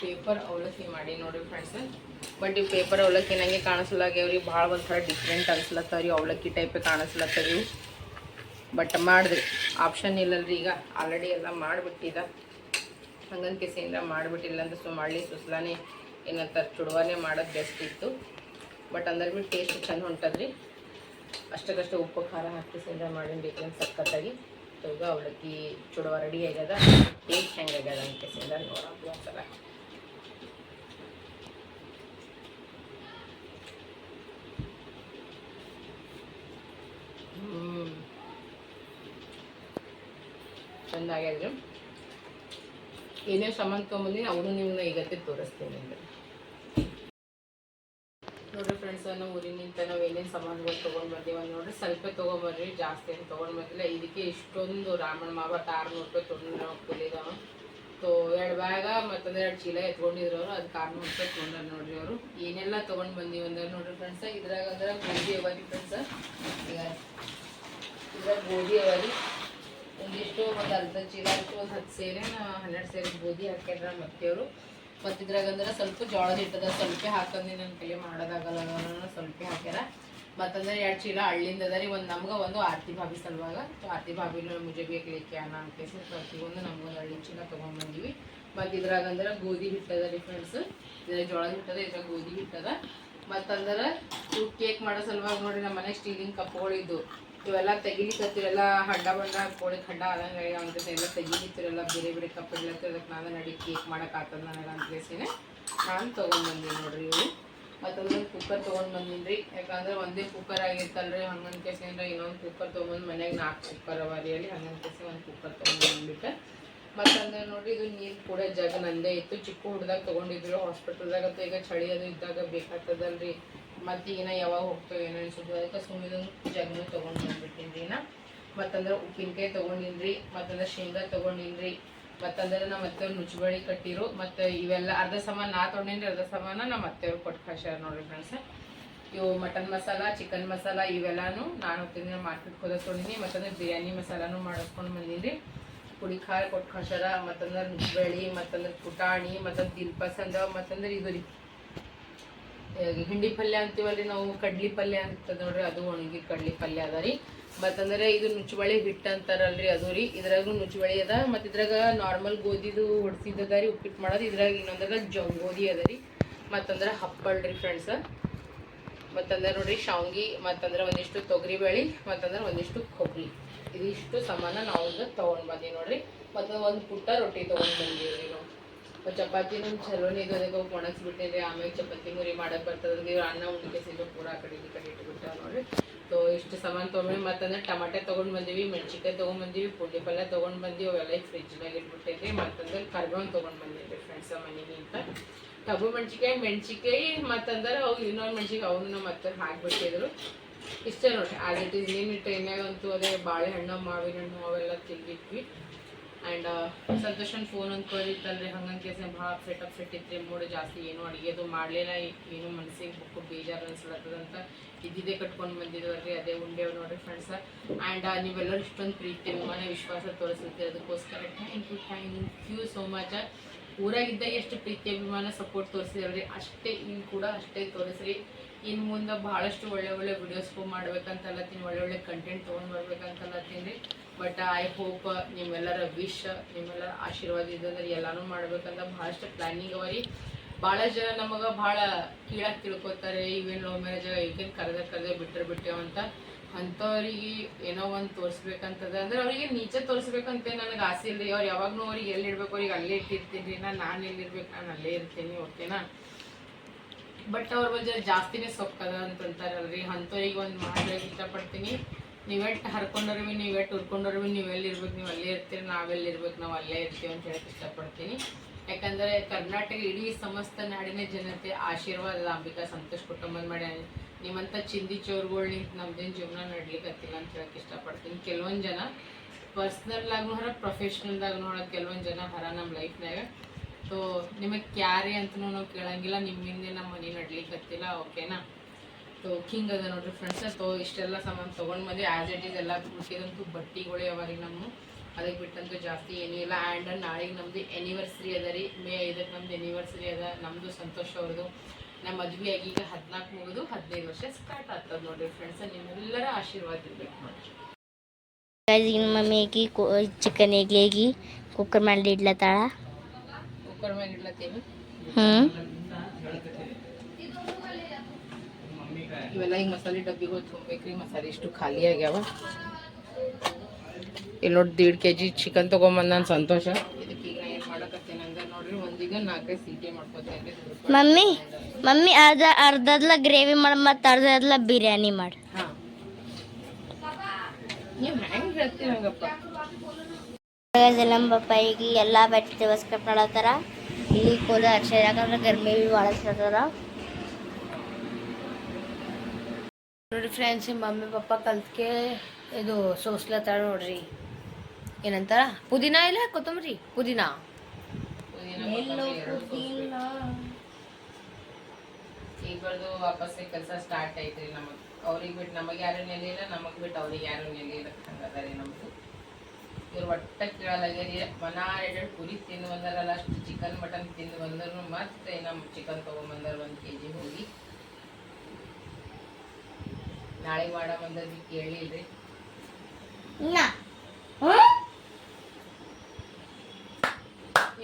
ಪೇಪರ್ ಅವಲಕ್ಕಿ ಮಾಡಿ ನೋಡಿ ಫ್ರೆಂಡ್ಸ್ ಬಟ್ ಈ ಪೇಪರ್ ಅವಲಕ್ಕಿ ನನಗೆ ಕಾಣಿಸ್ಲಾಗ್ಯಾವ್ರಿ ಭಾಳ ಒಂಥರ ಡಿಫ್ರೆಂಟ್ ಅನ್ಸ್ಲತ್ತವ್ರಿ. ಅವಲಕ್ಕಿ ಟೈಪೇ ಕಾಣಿಸ್ಲತ್ತವ್ರಿ. ಬಟ್ ಮಾಡಿದ್ರಿ ಆಪ್ಷನ್ ಇಲ್ಲಲ್ರಿ ಈಗ. ಆಲ್ರೆಡಿ ಎಲ್ಲ ಮಾಡಿಬಿಟ್ಟಿದ. ಹಂಗಂತ ಕೇಸಿಂದ ಮಾಡಿಬಿಟ್ಟಿಲ್ಲ ಅಂದ್ರೆ ಸೊ ಮಾಡಲಿ ಸುಸ್ಲಾನೇ ಏನಂತಾರೆ, ಚುಡುವಾನೇ ಮಾಡೋದು ಬೆಸ್ಟ್ ಇತ್ತು. ಬಟ್ ಅಂದ್ರೆ ಭೀ ಟೇಸ್ಟ್ ಚೆಂದ ಹೊಂಟದ್ರಿ ಅಷ್ಟಕ್ಕಷ್ಟು ಉಪ್ಪು, ಖಾರ ಹಾಕಿ ಸಿಂದ ಮಾಡಿ ಬೇಕಂದ್ರೆ ಸಕ್ಕತ್ತಾಗಿ ಸೊ ಈಗ ಅವಲಕ್ಕಿ ಚುಡುವ ರೆಡಿ ಆಗ್ಯದ. ಟೇಸ್ಟ್ ಹೆಂಗೆ ಆಗ್ಯದ ಅಂತ ಕೆಸಿಂದ ನೋಡೋದು ಒಂದ್ಸಲ. ಹ್ಞೂ ಏನೇ ಸಾಮಾನು ತೊಗೊಂಬಂದಿ ಅವನು ನಿಮ್ಮನ್ನ ಈಗತ್ತೆ ತೋರಿಸ್ತೀನಿ ಅಂದ್ರೆ ನೋಡ್ರಿ ಫ್ರೆಂಡ್ಸ್ ನಾವು ಊರಿನಿಂದ ನಾವು ಏನೇನು ಸಾಮಾನುಗಳು ನೋಡಿರಿ. ಸ್ವಲ್ಪ ತೊಗೊಂಬರ್ರಿ ಜಾಸ್ತಿ ಏನು ತೊಗೊಂಡು ಬಂದಿಲ್ಲ. ಇದಕ್ಕೆ ಇಷ್ಟೊಂದು ರಾಮಣ್ಣ ಮಾವತ್ತು ಆರುನೂರು ರೂಪಾಯಿ ತೊಗೊಂಡು ಕೂಲಿದವ ಸೊ ಎರಡು ಬ್ಯಾಗ ಮತ್ತೊಂದು ಎರಡು ಚೀಲ ಎತ್ಕೊಂಡಿದ್ರು ಅವರು. ಅದಕ್ಕೆ ಆರುನೂರು ರೂಪಾಯಿ ತೊಗೊಂಡ್ರು ನೋಡ್ರಿ ಅವರು. ಏನೆಲ್ಲ ತೊಗೊಂಡು ಬಂದೀವಿ ಅಂದ್ರೆ ನೋಡ್ರಿ ಫ್ರೆಂಡ್ಸ ಇದ್ರಾಗ ಅಂದ್ರೆ ಗೋಧಿ ಅವಾಗಿ ಫ್ರೆಂಡ್ಸ ಈಗ ಇದ್ರಾಗ ಗೋಧಿ ಅವಾಗಿ ಒಂದಿಷ್ಟು ಒಂದು ಅರ್ಧ ಚೀಲ ಆಯ್ತು ಒಂದು ಹತ್ತು ಸೇರೆ ಹನ್ನೆರಡು ಸೇರೆ ಗೋಧಿ ಹಾಕ್ಯಾರ ಮತ್ತೆಯವರು ಮತ್ತು ಸ್ವಲ್ಪ ಜೋಳದ ಹಿಟ್ಟದ ಸ್ವಲ್ಪ ಹಾಕಂದು ನನ್ನ ಕೈಲಿ ಮಾಡೋದಾಗಲ್ಲ ಸ್ವಲ್ಪ ಹಾಕ್ಯಾರ. ಮತ್ತಂದ್ರೆ ಎರಡು ಚೀಲ ಹಳ್ಳಿಂದ ಅದ ಒಂದು ನಮ್ಗೆ ಒಂದು ಆರತಿ ಭಾಬಿ ಸಲುವಾಗ. ಆರತಿ ಭಾಬಿನ ಮುಜೆ ಬೇಕಲಿಕ್ಕೆ ಅನ್ನ ಅಂತೇಸಿ ಪ್ರತಿಯೊಂದು ನಮ್ಗೊಂದು ಹಳ್ಳಿ ಚೀಲ ತೊಗೊಂಡ್ಬಂದಿವಿ ಮತ್ತು ಇದ್ರಾಗ ಅಂದ್ರೆ ಗೋಧಿ ಹಿಟ್ಟದ ರೀ ಫ್ರೆಂಡ್ಸ್ ಇದ್ರಾಗ ಜೋಳದ ಹಿಟ್ಟದ, ಇದ್ರಾಗ ಗೋಧಿ ಹಿಟ್ಟದ. ಮತ್ತಂದ್ರೆ ಇವು ಕೇಕ್ ಮಾಡೋ ಸಲುವಾಗಿ ನೋಡಿ ನಮ್ಮ ಮನೆ ಸ್ಟೀಲಿನ ಕಪ್ಪುಗಳಿದ್ದು ಇವೆಲ್ಲ ತೆಗಿಲಿಕ್ಕತ್ತಿರೆಲ್ಲ ಹಡ್ಡ ಬಂಡ ಕೋಳಿ ಖಡ್ಡ ಆದಂಗೆ ಅಂತ ಎಲ್ಲ ತೆಗಿಲಿತ್ತಿರೆಲ್ಲ ಬೇರೆ ಬೇರೆ ಕಪ್ ಇಡ್ಲತ್ತಿ ಅದಕ್ಕೆ ನಾನು ನಡಿ ಕೇಕ್ ಮಾಡಕ್ಕೆ ಆಗ್ತದ ನನಗೆ ಅಂತ ನಾನು ತೊಗೊಂಡ್ಬಂದೀನಿ ನೋಡಿರಿ ಇವು. ಮತ್ತೊಂದು ಕುಕ್ಕರ್ ತೊಗೊಂಡು ಬಂದೀನಿ ರೀ ಯಾಕಂದ್ರೆ ಒಂದೇ ಕುಕ್ಕರ್ ಆಗಿತ್ತಲ್ರಿ ಹಂಗನ್ ಅಂದ್ರೆ ಇನ್ನೊಂದು ಕುಕ್ಕರ್ ತೊಗೊಂಬಂದು ಮನ್ಯಾಗ ನಾಲ್ಕು ಕುಕ್ಕರ್ ಅವ ರೀ ಅಲ್ಲಿ. ಹಂಗನ್ ಕೇಸಿ ಒಂದು ಕುಕ್ಕರ್ ತೊಗೊಂಡು ಬಂದ್ಬಿಟ್ಟೆ. ಮತ್ತಂದ್ರೆ ನೋಡಿ ಇದು ನೀರು ಕೂಡ ಜಗ ನಂದೇ ಇತ್ತು. ಚಿಕ್ಕ ಹುಡ್ದಾಗ ತೊಗೊಂಡಿದ್ರು. ಹಾಸ್ಪಿಟಲ್ದಾಗ ಈಗ ಚಳಿ ಅದು ಇದ್ದಾಗ ಬೇಕಾಗ್ತದಲ್ರಿ. ಮತ್ತೆ ಈಗ ಯಾವಾಗ ಹೋಗ್ತೇವೆ ಏನೋ ಅನ್ಸುತ್ತೆ. ಅದಕ್ಕೆ ಸುಮ್ಮನೆ ಜಗನೂ ತೊಗೊಂಡು ಬಂದ್ಬಿಟ್ಟಿನಿ ರೀ ನಾ. ಮತ್ತಂದ್ರೆ ಉಪ್ಪಿನಕಾಯಿ ತಗೊಂಡಿನ್ರಿ. ಮತ್ತಂದ್ರೆ ಶೇಂಗಾ ತೊಗೊಂಡಿನ್ರಿ. ಮತ್ತಂದ್ರೆ ನಮ್ಮ ಅತ್ತೆಯವ್ರು ನುಚ್ಚುಬಳಿ ಕಟ್ಟಿರು, ಮತ್ತು ಇವೆಲ್ಲ ಅರ್ಧ ಸಮಾನ ನಾ ತೊಗೊಂಡಿನ್ರಿ ಅರ್ಧ ಸಮಾನ ನಮ್ಮ ಅತ್ತೆಯವ್ರು ಕೊಟ್ಟು ಕಳ್ಸ್ಯಾರ ನೋಡ್ರಿ ಫ್ರೆಂಡ್ಸ್ ಇವು ಮಟನ್ ಮಸಾಲ ಚಿಕನ್ ಮಸಾಲ ಇವೆಲ್ಲಾನು ನಾನು ಹೋಗ್ತೀನಿ ಮಾರ್ಕೆಟ್ ಹೋದ ತೊಗೊಂಡಿನಿ, ಮತ್ತಂದ್ರೆ ಬಿರಿಯಾನಿ ಮಸಾಲಾನು ಮಾಡಿಸ್ಕೊಂಡು ಬಂದೀನಿ. ಪುಡಿ ಖಾರ ಕೊಟ್ಟು ಕಳ್ಸ್ಯಾರ, ಮತ್ತಂದ್ರೆ ನುಚ್ಚುಬಳಿ ಮತ್ತಂದ್ರೆ ಪುಟಾಣಿ, ಮತ್ತಂದ್ರೆ ದಿಲ್ ಪಸಂದ ಮತ್ತಂದ್ರೆ ಇದು ರೀ. ಹಿಂಡಿ ಪಲ್ಯ ಅಂತೀವಲ್ರಿ ನಾವು, ಕಡ್ಲಿ ಪಲ್ಯ ಅಂತ ನೋಡ್ರಿ, ಅದು ಒಣಗಿ ಕಡ್ಲಿ ಪಲ್ಯ ಅದ ರೀ. ಮತ್ತಂದ್ರೆ ಇದು ನುಚ್ಚುಬಳಿ ಹಿಟ್ಟು ಅಂತಾರಲ್ರಿ ಅದು ರೀ. ಇದ್ರಾಗೂ ನುಚ್ಚುಬಳಿ ಅದ, ಮತ್ತು ಇದ್ರಾಗ ನಾರ್ಮಲ್ ಗೋಧಿದು ಹೊಡ್ಸಿದ್ದದ ರೀ, ಉಪ್ಪಿಟ್ಟು ಮಾಡೋದು. ಇದ್ರಾಗ ಇನ್ನೊಂದಾಗ ಜಂಗೋದಿ ಅದ ರೀ. ಮತ್ತಂದ್ರೆ ಹಪ್ಪಳ ರೀ ಫ್ರೆಂಡ್ಸ ಮತ್ತಂದ್ರೆ ನೋಡ್ರಿ ಶಾವ್ಗಿ, ಮತ್ತಂದ್ರೆ ಒಂದಿಷ್ಟು ತೊಗರಿ ಬೇಳೆ ಮತ್ತಂದ್ರೆ ಒಂದಿಷ್ಟು ಕೊಬ್ಬರಿ ಇದಿಷ್ಟು ಸಮಾನ ನಾವು ತೊಗೊಂಡು ಬಂದೀವಿ ನೋಡ್ರಿ. ಮತ್ತು ಒಂದು ಪುಟ್ಟ ರೊಟ್ಟಿ ತೊಗೊಂಡು ಬಂದೀವಿ ರೀ ನಾವು. ಚಪಾತಿ ನಮ್ಮ ಚಲೋನೇ ಇದು ಅದಕ್ಕೆ ಒಣಗಿಸ್ಬಿಟ್ಟಿರಿ ಆಮೇಲೆ ಚಪಾತಿ ಮುರಿ ಮಾಡಕ್ಕೆ ಬರ್ತದೆ ಅನ್ನ ಉಣ್ಣಿಕೆ ಸಿಗೋ ಪೂರ ಕಡೆ ಈ ಕಡೆ ಇಟ್ಬಿಟ್ಟ ನೋಡ್ರಿ. ಸೊ ಇಷ್ಟು ಸಾಮಾನು ತೊಗೊಂಡು ಮತ್ತಂದ್ರೆ ಟಮಾಟೆ ತೊಗೊಂಡು ಬಂದೀವಿ ಮೆಣಸಿನ್ಕಾಯಿ ತೊಗೊಂಡು ಬಂದೀವಿ ಪುಂಡಿ ಪಲ್ಯ ತೊಗೊಂಡು ಬಂದೀವಿ ಅವೆಲ್ಲ ಫ್ರಿಜ್ನಾಗ ಇಟ್ಬಿಟ್ಟೈತಿ ಮತ್ತಂದ್ರೆ ಕರ್ಬೇವು ತೊಗೊಂಡು ಬಂದಿದ್ರಿ ಫ್ರೆಂಡ್ಸ್ ಮನೆಗೆ ಅಂತ. ಕಬ್ಬು ಮೆಣಸಿನ್ಕಾಯಿ ಮೆಣಸಿನ್ಕಾಯಿ, ಮತ್ತಂದ್ರೆ ಅವು ಇನ್ನೊಂದು ಮೆಣಸಿನ್ಕಾಯಿ ಅವನ್ನ ಮತ್ತೆ ಹಾಕಿಬಿಟ್ಟಿದ್ರು. ಇಷ್ಟೇ ನೋಡಿ ಆಸ್ ಇಟ್ ಈಸ್ ಏನಿಟ್ಟು ಎಣ್ಣೆಗಂತೂ ಅದೇ ಬಾಳೆಹಣ್ಣು ಮಾವಿನ ಹಣ್ಣು ಅವೆಲ್ಲ ತಿಂದಿದ್ವಿ. ಆ್ಯಂಡ್ ಸಂತೋಷನ್ ಫೋನ್ ಅಂದ್ಕೊಂಡಿತ್ತಲ್ರಿ ಹಂಗಂಗೆ ಕೇಸ ಭಾಳ ಅಪ್ಸೆಟ್ ಅಪ್ಸೆಟ್ ಇತ್ತು ಮೂಡು ಜಾಸ್ತಿ ಏನು ಅಡುಗೆದು ಮಾಡಲಿಲ್ಲ ಏನು ಮನಸ್ಸಿಗೆ ಬುಕ್ಕು ಬೇಜಾರು ಅನ್ಸ್ಲತ್ತದಂತ ಇದ್ದಿದ್ದೇ ಕಟ್ಕೊಂಡು ಬಂದಿದ್ದವ್ರಿ ಅದೇ ಉಂಡೇವ್ ನೋಡ್ರಿ ಫ್ರೆಂಡ್ಸ್ ಆ್ಯಂಡ್ ನೀವೆಲ್ಲರೂ ಇಷ್ಟೊಂದು ಪ್ರೀತಿ ವಿಮಾನ ವಿಶ್ವಾಸ ತೋರಿಸುತ್ತೆ ಅದಕ್ಕೋಸ್ಕರ thank you thank you so much ಊರಾಗಿದ್ದ ಎಷ್ಟು ಪ್ರೀತಿ ಅಭಿಮಾನ ಸಪೋರ್ಟ್ ತೋರಿಸಿದ್ರಿ ಅಷ್ಟೇ ಇನ್ನು ಕೂಡ ಅಷ್ಟೇ ತೋರಿಸ್ರಿ. ಇನ್ನು ಮುಂದೆ ಭಾಳಷ್ಟು ಒಳ್ಳೆ ಒಳ್ಳೆ ವಿಡಿಯೋಸ್ಗೂ ತಿನ್ ಒಳ್ಳೆ ಒಳ್ಳೆ ಕಂಟೆಂಟ್ ತೊಗೊಂಡು ಬರ್ಬೇಕಂತಲ್ಲತ್ತೀನಿ ಬಟ್ ಐ ಹೋಪ್ ನಿಮ್ಮೆಲ್ಲರ ವಿಶ್ ನಿಮ್ಮೆಲ್ಲರ ಆಶೀರ್ವಾದ ಇದ್ದಂದ್ರೆ ಎಲ್ಲಾನು ಮಾಡ್ಬೇಕಂತ ಭಾಳಷ್ಟು ಪ್ಲಾನಿಂಗ್ ಅವ ರೀ ಭಾಳ ಜನ ನಮಗೆ ಭಾಳ ಕೀಳಾಗಿ ತಿಳ್ಕೊತಾರೆ, ಇವೇನು ಲವ್ ಮ್ಯಾರೇಜ್ ಈಗೇನು ಕರೆದ ಕರೆದ ಬಿಟ್ಟರೆ ಬಿಟ್ಟೇವಂತ ಅಂಥವ್ರಿಗೆ ಏನೋ ಒಂದು ತೋರಿಸ್ಬೇಕಂತದ. ಅಂದ್ರೆ ಅವರಿಗೆ ನೀಚೆ ತೋರಿಸ್ಬೇಕಂತ ನನಗೆ ಆಸೆ ಇಲ್ಲ ಅವ್ರು ಯಾವಾಗಲೂ ಅವ್ರಿಗೆ ಎಲ್ಲಿ ಇಡ್ಬೇಕು ಅವ್ರಿಗೆ ಅಲ್ಲೇ ಇಟ್ಟಿರ್ತೀನಿ. ರೀ ನಾನು ನಾನು ಎಲ್ಲಿರ್ಬೇಕು ನಾನು ಅಲ್ಲೇ ಇರ್ತೀನಿ. ಓಕೆನಾ ಬಟ್ ಅವ್ರ ಬಗ್ಗೆ ಜಾಸ್ತಿನೇ ಸೊಕ್ಕದ ಅಂತಂತಾರಲ್ರಿ. ಅಂಥವ್ರಿಗೆ ಒಂದು ಮಾಡ್ಲಿಕ್ಕೆ ಇಷ್ಟಪಡ್ತೀನಿ. ನೀವೆಟ್ಟು ಹರ್ಕೊಂಡವ್ರಿ ನೀವೆಟ್ಟು ಉರ್ಕೊಂಡವ್ರಿ ನೀವು ಎಲ್ಲಿ ಇರ್ಬೇಕು ನೀವು ಅಲ್ಲೇ ಇರ್ತೀರಿ ನಾವೆಲ್ಲಿ ಇರ್ಬೇಕು ನಾವು ಅಲ್ಲೇ ಇರ್ತೀವಿ ಅಂತ ಹೇಳಕ್ ಇಷ್ಟಪಡ್ತೀನಿ. ಯಾಕಂದರೆ ಕರ್ನಾಟಕ ಇಡೀ ಸಮಸ್ತ ನಾಡಿನ ಜನತೆ ಆಶೀರ್ವಾದ, ಅಂಬಿಕಾ ಸಂತೋಷ್ ಕುಟುಂಬದ ಮಾಡಿ ನಿಮ್ಮಂಥ ಚಿಂದಿ ಚೋರ್ಗಳು ನಿಂತು ನಮ್ದೇನು ಜೀವನ ನಡ್ಲಿಕ್ಕತ್ತಿಲ್ಲ ಅಂತ ಹೇಳಕ್ ಇಷ್ಟಪಡ್ತೀನಿ. ಕೆಲವೊಂದು ಜನ ಪರ್ಸ್ನಲ್ ಹರ ಹೊರ ಪ್ರೊಫೆಷ್ನಲ್ದಾಗ ಹೊರ ಕೆಲವೊಂದು ಜನ ಹರ ನಮ್ಮ ಲೈಫ್ನಾಗ ಸೊ ನಿಮಗೆ ಕ್ಯಾರಿ ಅಂತಲೂ ನಾವು ಕೇಳಂಗಿಲ್ಲ, ನಿಮ್ಮಿಂದೆ ನಮ್ಮ ಮನೆ ನಡ್ಲಿಕ್ಕತ್ತಿಲ್ಲ ಓಕೆನಾ ಸೊ ಕಿಂಗ್ ಅದ ನೋಡ್ರಿ ಫ್ರೆಂಡ್ಸ್ ಸೊ ಇಷ್ಟೆಲ್ಲ ಸಾಮಾನು ತೊಗೊಂಡು ಬಂದು ಆ್ಯಸ್ ಇಟ್ ಈಸ್ ಎಲ್ಲ ಹುಡುಕಿದಂತೂ ಬಟ್ಟೆಗಳೇ ಅವ ರೀ ನಮ್ಮ ಅದಕ್ಕೆ ಬಿಟ್ಟಂತೂ ಜಾಸ್ತಿ ಏನೂ ಇಲ್ಲ ಆ್ಯಂಡ್ ನಾಳೆಗೆ ನಮ್ಮದು ಎನಿವರ್ಸರಿ ಅದ ರೀ. ಮೇ ಐದಕ್ಕೆ ನಮ್ದು ಎನಿವರ್ಸರಿ ಅದ. ನಮ್ಮದು ಸಂತೋಷ ಅವ್ರದ್ದು. ನಮ್ಮ ಮದುವೆ ಆಗಿ ಈಗ ಹದಿನಾಲ್ಕು ಮುಗಿದು ಹದಿನೈದು ವರ್ಷ ಸ್ಟಾರ್ಟ್ ಆಗ್ತದೆ ನೋಡ್ರಿ ಫ್ರೆಂಡ್ಸ್ ನಿಮ್ಮೆಲ್ಲರ ಆಶೀರ್ವಾದ ಇರ್ಬೇಕು ನೋಡ್ರಿ ಈಗ ಮಮ್ಮಿಗೆ ಚಿಕನ್ ಹೇಗೆ ಕುಕ್ಕರ್ ಮಾಡಿ ಇಡ್ಲತ್ತಾಳ. ಕುಕ್ಕರ್ ಮಾಡಿ ಇಡ್ಲತ್ತೀನಿ? ಹ್ಞೂ ಇವೆಲ್ಲ ಈಗ ಮಸಾಲೆ ಡಬ್ಬಿಗಳು ಮಸಾಲೆ ಇಷ್ಟು ಖಾಲಿ ಆಗ್ಯಾವ. ಇಲ್ಲಿ ನೋಡಿ ದೀಡ್ ಕೆ ಜಿ ಚಿಕನ್ ತೊಗೊಂಬಂದ ನಾನು ಸಂತೋಷ. ಇದಕ್ಕೆ ಈಗ ಏನು ಮಾಡಕತ್ತೇನೆ ನೋಡ್ರಿ ಒಂದೀಗ ನಾಲ್ಕೈದು ಸೀಟಿ ಮಾಡ್ಕೊತೇನೆ ಮಮ್ಮಿ ಮಮ್ಮಿ ಅರ್ಧ ಅರ್ಧದ್ಲ ಗ್ರೇವಿ ಮಾಡಿ ಮತ್ತು ಅರ್ಧದ್ಲ ಬಿರಿಯಾನಿ ಮಾಡಿ. ಹಾಂ. ನೀವು ಹೆಂಗೆ ಹೇಳ್ತೀರಿ ಹಂಗಪ್ಪ? ನಮ್ಮ ಪಪ್ಪಾಯಿಗೆ ಎಲ್ಲ ಬಟ್ಟೆ ದೇವಸ್ಕರ ಮಾಡತ್ತಾರ ಇಲ್ಲಿ ಕೋಲ ಅಕ್ಷರ ಯಾಕಂದ್ರೆ ಗರ್ಮಿ ಭಾಳ ಇರ್ತದ ನೋಡ್ರಿ ಫ್ರೆಂಡ್ಸ್ ಮಮ್ಮಿ ಪಪ್ಪ ಕಲ್ತ್ಕೆ ಇದು ಸೋಸ್ಲತ್ತಾಳ ನೋಡ್ರಿ. ಏನಂತಾರ? ಪುದೀನ ಇಲ್ಲ ಕೊತ್ತಂಬರಿ? ಪುದೀನ? ಈಗ ಬರ್ದು ವಾಪಸ್ ಕೆಲಸ ಸ್ಟಾರ್ಟ್ ಐತ್ರಿ ನಮಗೆ ಅವ್ರಿಗೆ ಬಿಟ್ಟು ನಮಗೆ ಯಾರು ನೆಲೆಯಿಲ್ಲ ನಮಗೆ ಬಿಟ್ಟು ಅವ್ರಿಗೆ ಯಾರು ನೆಲೆಯಿಲ್ಲ ಹಂಗದ ರೀ ನಮ್ದು. ಇವ್ರು ಒಟ್ಟ ಕೇಳಲಾಗ್ಯಾರಿ ಮನ ಎರಡು ಪುರಿ ತಿಂದು ಬಂದಾರಲ್ಲ ಅಷ್ಟು ಚಿಕನ್ ಮಟನ್ ತಿಂದು ಬಂದ್ರು ಮತ್ತೆ ನಮ್ಮ ಚಿಕನ್ ತೊಗೊಂಬಂದಾರ ಒಂದು ಕೆ ಜಿ ಹೋಗಿ ನಾಳೆ ಮಾಡ ಬಂದದ್ದು ಕೇಳಿಲ್ರಿ.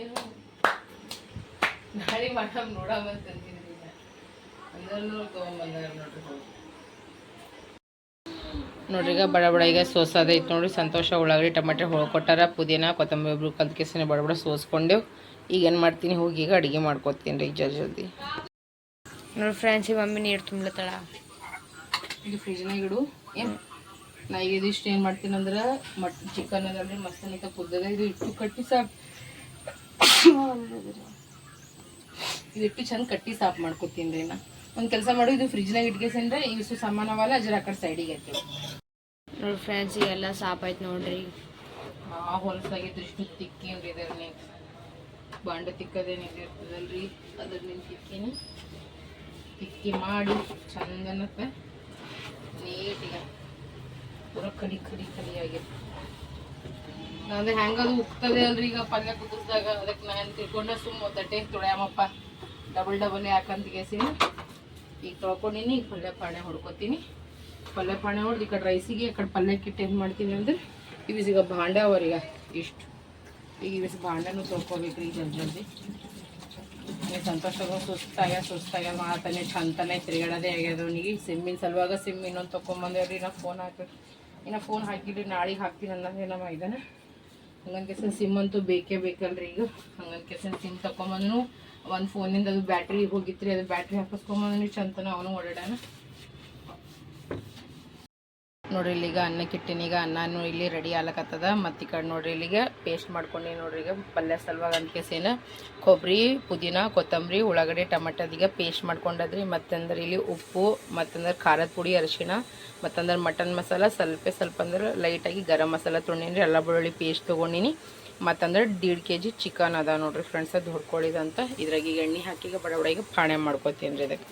ಏನು? ನಾಳೆ ಮಾಡಮ್ ನೋಡಮಂತಂದಿದ್ರಿ ಅಂದ್ರೂ ತೊಗೊಂಬಂದಾರ ನೋಡ್ರಿ ನೋಡ್ರಿ ಈಗ ಬಡ ಬಡ ಈಗ ಸೋಸೋದು ಐತೆ ನೋಡ್ರಿ. ಸಂತೋಷ ಉಳ್ಳಾಗಡ್ಡಿ ಟಮಾಟೆ ಕೊಟ್ಟಾರ. ಪುದೀನ ಕೊತ್ತಂಬರಿ ಒಬ್ರು ಕಲ್ತ್ ಕೆಸನೆ ಬಡ ಬಡ ಸೋಸ್ಕೊಂಡೆವು ಈಗ ಏನು ಮಾಡ್ತೀನಿ? ಹೋಗಿ ಈಗ ಅಡುಗೆ ಮಾಡ್ಕೊತೀನಿ ರೀ ಜಲ್ದಿ ಜಲ್ದಿ. ನೋಡಿ ಫ್ರೆಂಡ್ಸ್ ಮಮ್ಮಿ ನೀರು ತುಂಬ್ಲತ್ತಾಳ. ಇದು ಫ್ರಿಜ್ನಾಗ ಇಡು. ಏನು? ನಾ ಈಗ ಇದಿಷ್ಟು ಏನು ಮಾಡ್ತೀನಿ ಅಂದ್ರೆ ಮಟ್ ಚಿಕನ್ ಅದಂದ್ರೆ ಮಸಾಲೆ ಅಂತ ಕುದ್ದದ ಇದು ಇಟ್ಟು ಕಟ್ಟಿ ಸಾಪ್. ಇದಿಟ್ಟು ಚಂದ ಕಟ್ಟಿ ಸಾಫ್ ಮಾಡ್ಕೊತೀನಿ ರೀ ನಾ. ಒಂದು ಕೆಲಸ ಮಾಡು ಇದು ಫ್ರಿಜ್ನಾಗ ಇಟ್ಕೇಸಂದ್ರೆ ಇಷ್ಟು ಸಾಮಾನವಲ್ಲ ಅಜರ ಆ ಕಡೆ ಸೈಡಿಗೆ ಇರ್ತೀವಿ ನೋಡಿ ಫ್ರೆಂಡ್ಸ್ ಎಲ್ಲ ಸಾಪ್ ಆಯ್ತು ನೋಡ್ರಿ. ಆ ಹೊಲಸಾಗಿ ಇಷ್ಟು ತಿಕ್ಕೇನ್ರಿ ಇದ್ರ ಬಾಂಡ ತಿಕ್ಕದೇನು ಇರ್ತದಲ್ರಿ ಅದ್ರ ನಿನ್ ತಿಕ್ಕಿ ಮಾಡಿ ಚಂದನತ್ತ ನೀಟಿಗೆ. ಪೂರ ಕಡಿ ಕಡಿ ಕಡಿ ಆಗಿತ್ತು ಅಂದ್ರೆ ಹೆಂಗದು ಉಕ್ತದೆ ಅಲ್ರಿ ಈಗ ಪಲ್ಯ ಕುದಿಸ್ದಾಗ ಅದಕ್ಕೆ ನಾನು ತಿಳ್ಕೊಂಡೆ ಸುಮ್ಮ ತಟ್ಟೆ ತೊಳ್ಯಾಮಪ್ಪ ಡಬಲ್ ಡಬಲ್ ಯಾಕಂತ ಕೇಸಿನಿ. ಈಗ ತೊಳ್ಕೊಂಡಿನಿ ಈಗ ಪಲ್ಯ ಪಾಣೆ ಹೊಡ್ಕೊತೀನಿ. ಪಲ್ಯ ಪಾಣೆ ಹೊಡ್ದು ಈ ಕಡೆ ರೈಸಿಗೆ ಈ ಕಡೆ ಪಲ್ಯಕ್ಕಿಟ್ಟು ಏನು ಮಾಡ್ತೀನಿ ಅಂದ್ರೆ ಇವಿಸ್ ಈಗ ಭಾಂಡೆ ಅವರೀಗ ಇಷ್ಟು. ಈಗ ಇವಿಸ್ ಭಾಂಡೆನೂ ತೊಳ್ಕೊಬೇಕ್ರಿ ಈಗ ಜಲ್ದಿ ಜಲ್ದಿ. ನೀವು ಸಂತೋಷವಾಗ ಸುಸ್ತಾಗ ಸುಸ್ತಾಗ ಮಾತಾನೆ ಚಂತನೆ ತಿರುಗಾಡೋದೇ ಆಗ್ಯದ. ಅವನಿಗೆ ಸಿಮ್ಮಿನ ಸಲುವಾಗ ಸಿಮ್ ಇನ್ನೊಂದು ತೊಗೊಂಬಂದೇವ್ರಿ ನಾ ಫೋನ್ ಹಾಕಿ ಇನ್ನು ಫೋನ್ ಹಾಕಿದ್ರಿ ನಾಳೆಗೆ ಹಾಕ್ತೀನಿ ಅನ್ನೋದೇ ನಮ್ಮ ಇದನ್ನ ಹಂಗನ್ ಕೆಸನ್ ಸಿಮ್ ಅಂತೂ ಬೇಕೇ ಬೇಕಲ್ರಿ ಈಗ. ಹಂಗನ್ ಕೆಸನ್ ಸಿಮ್ ತಗೊಂಬಂದನು ಒಂದು ಫೋನಿಂದ ಅದು ಬ್ಯಾಟ್ರಿ ಹೋಗಿತ್ರಿ, ಅದು ಬ್ಯಾಟ್ರಿ ಹಾಕಿಸ್ಕೊಂಬಂದ್ರಿ ಚಂತನ ಅವನು ಓಡಾಡೋಣ ನೋಡ್ರಿ ಇಲ್ಲಿಗ ಅನ್ನಕ್ಕೆ ಇಟ್ಟಿನಿ ಈಗ ಅನ್ನನು ಇಲ್ಲಿ ರೆಡಿ ಆಗ್ಲಕತ್ತದ. ಮತ್ತು ಈ ಕಡೆ ನೋಡ್ರಿ ಇಲ್ಲಿಗೆ ಪೇಸ್ಟ್ ಮಾಡ್ಕೊಂಡು ನೋಡ್ರಿ ಈಗ ಪಲ್ಯ ಸಲುವಾಗಿ ಅಂದ್ಕೇಸೇನ ಕೊಬ್ಬರಿ ಪುದೀನ, ಕೊತ್ತಂಬರಿ, ಉಳ್ಳಾಗಡ್ಡೆ ಟಮಾಟದೀಗ ಪೇಸ್ಟ್ ಮಾಡ್ಕೊಂಡದ್ರಿ. ಮತ್ತಂದ್ರೆ ಇಲ್ಲಿ ಉಪ್ಪು, ಮತ್ತಂದ್ರೆ ಖಾರದ ಪುಡಿ, ಅರಿಶಿಣ, ಮತ್ತಂದ್ರೆ ಮಟನ್ ಮಸಾಲ ಸ್ವಲ್ಪ ಸ್ವಲ್ಪ ಅಂದ್ರೆ ಲೈಟಾಗಿ ಗರಂ ಮಸಾಲ ತೊಗೊಂಡಿನಿ. ಎಲ್ಲ ಬೆಳ್ಳುಳ್ಳಿ ಪೇಸ್ಟ್ ತೊಗೊಂಡಿನಿ. ಮತ್ತಂದ್ರೆ ದೀಡ್ ಕೆ ಜಿ ಚಿಕನ್ ಅದ ನೋಡ್ರಿ ಫ್ರೆಂಡ್ಸ್ ಅದು ಹೊಡ್ಕೊಳ್ಳಿದಂತ ಇದ್ರಾಗ ಈಗ ಎಣ್ಣೆ ಹಾಕಿ ಬಡ ಬಡ ಈಗ ಪಾಣೆ ಮಾಡ್ಕೊತೀನಿ ರೀ ಇದಕ್ಕೆ.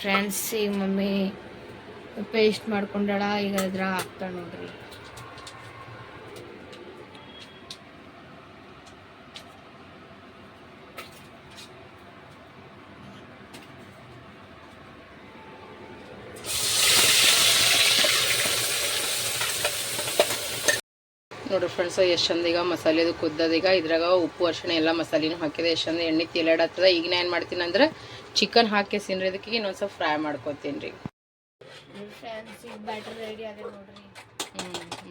ಫ್ರೆಂಡ್ಸ್ ಈಗ ಮಮ್ಮಿ ಪೇಸ್ಟ್ ಮಾಡ್ಕೊಂಡಳ, ಈಗ ಇದ್ರ ಹಾಕ್ತಾಳೆ ನೋಡ್ರಿ. ನೋಡ್ರಿ ಫ್ರೆಂಡ್ಸ್ ಎಷ್ಟು ಚಂದ ಈಗ ಮಸಾಲೆದು ಕುದ್ದದೀಗ ಇದ್ರಾಗ ಉಪ್ಪು, ಅರ್ಶಿಣ ಎಲ್ಲ ಮಸಾಲೆನೂ ಹಾಕಿದೆ. ಎಷ್ಟು ಚಂದ ಎಣ್ಣೆ ತೇಲಾಡತ್ತದ ಈಗ ನಾ ಏನು ಮಾಡ್ತೀನಿ ಅಂದ್ರೆ ಚಿಕನ್ ಹಾಕಿ ಸಿನ್ರಿ, ಇದಕ್ಕೆ ಇನ್ನೊಂದು ಸ್ವಲ್ಪ ಫ್ರೈ ಮಾಡ್ಕೊತೀನಿ ರೀ. ರೆಡಿ ಆಗಿದೆ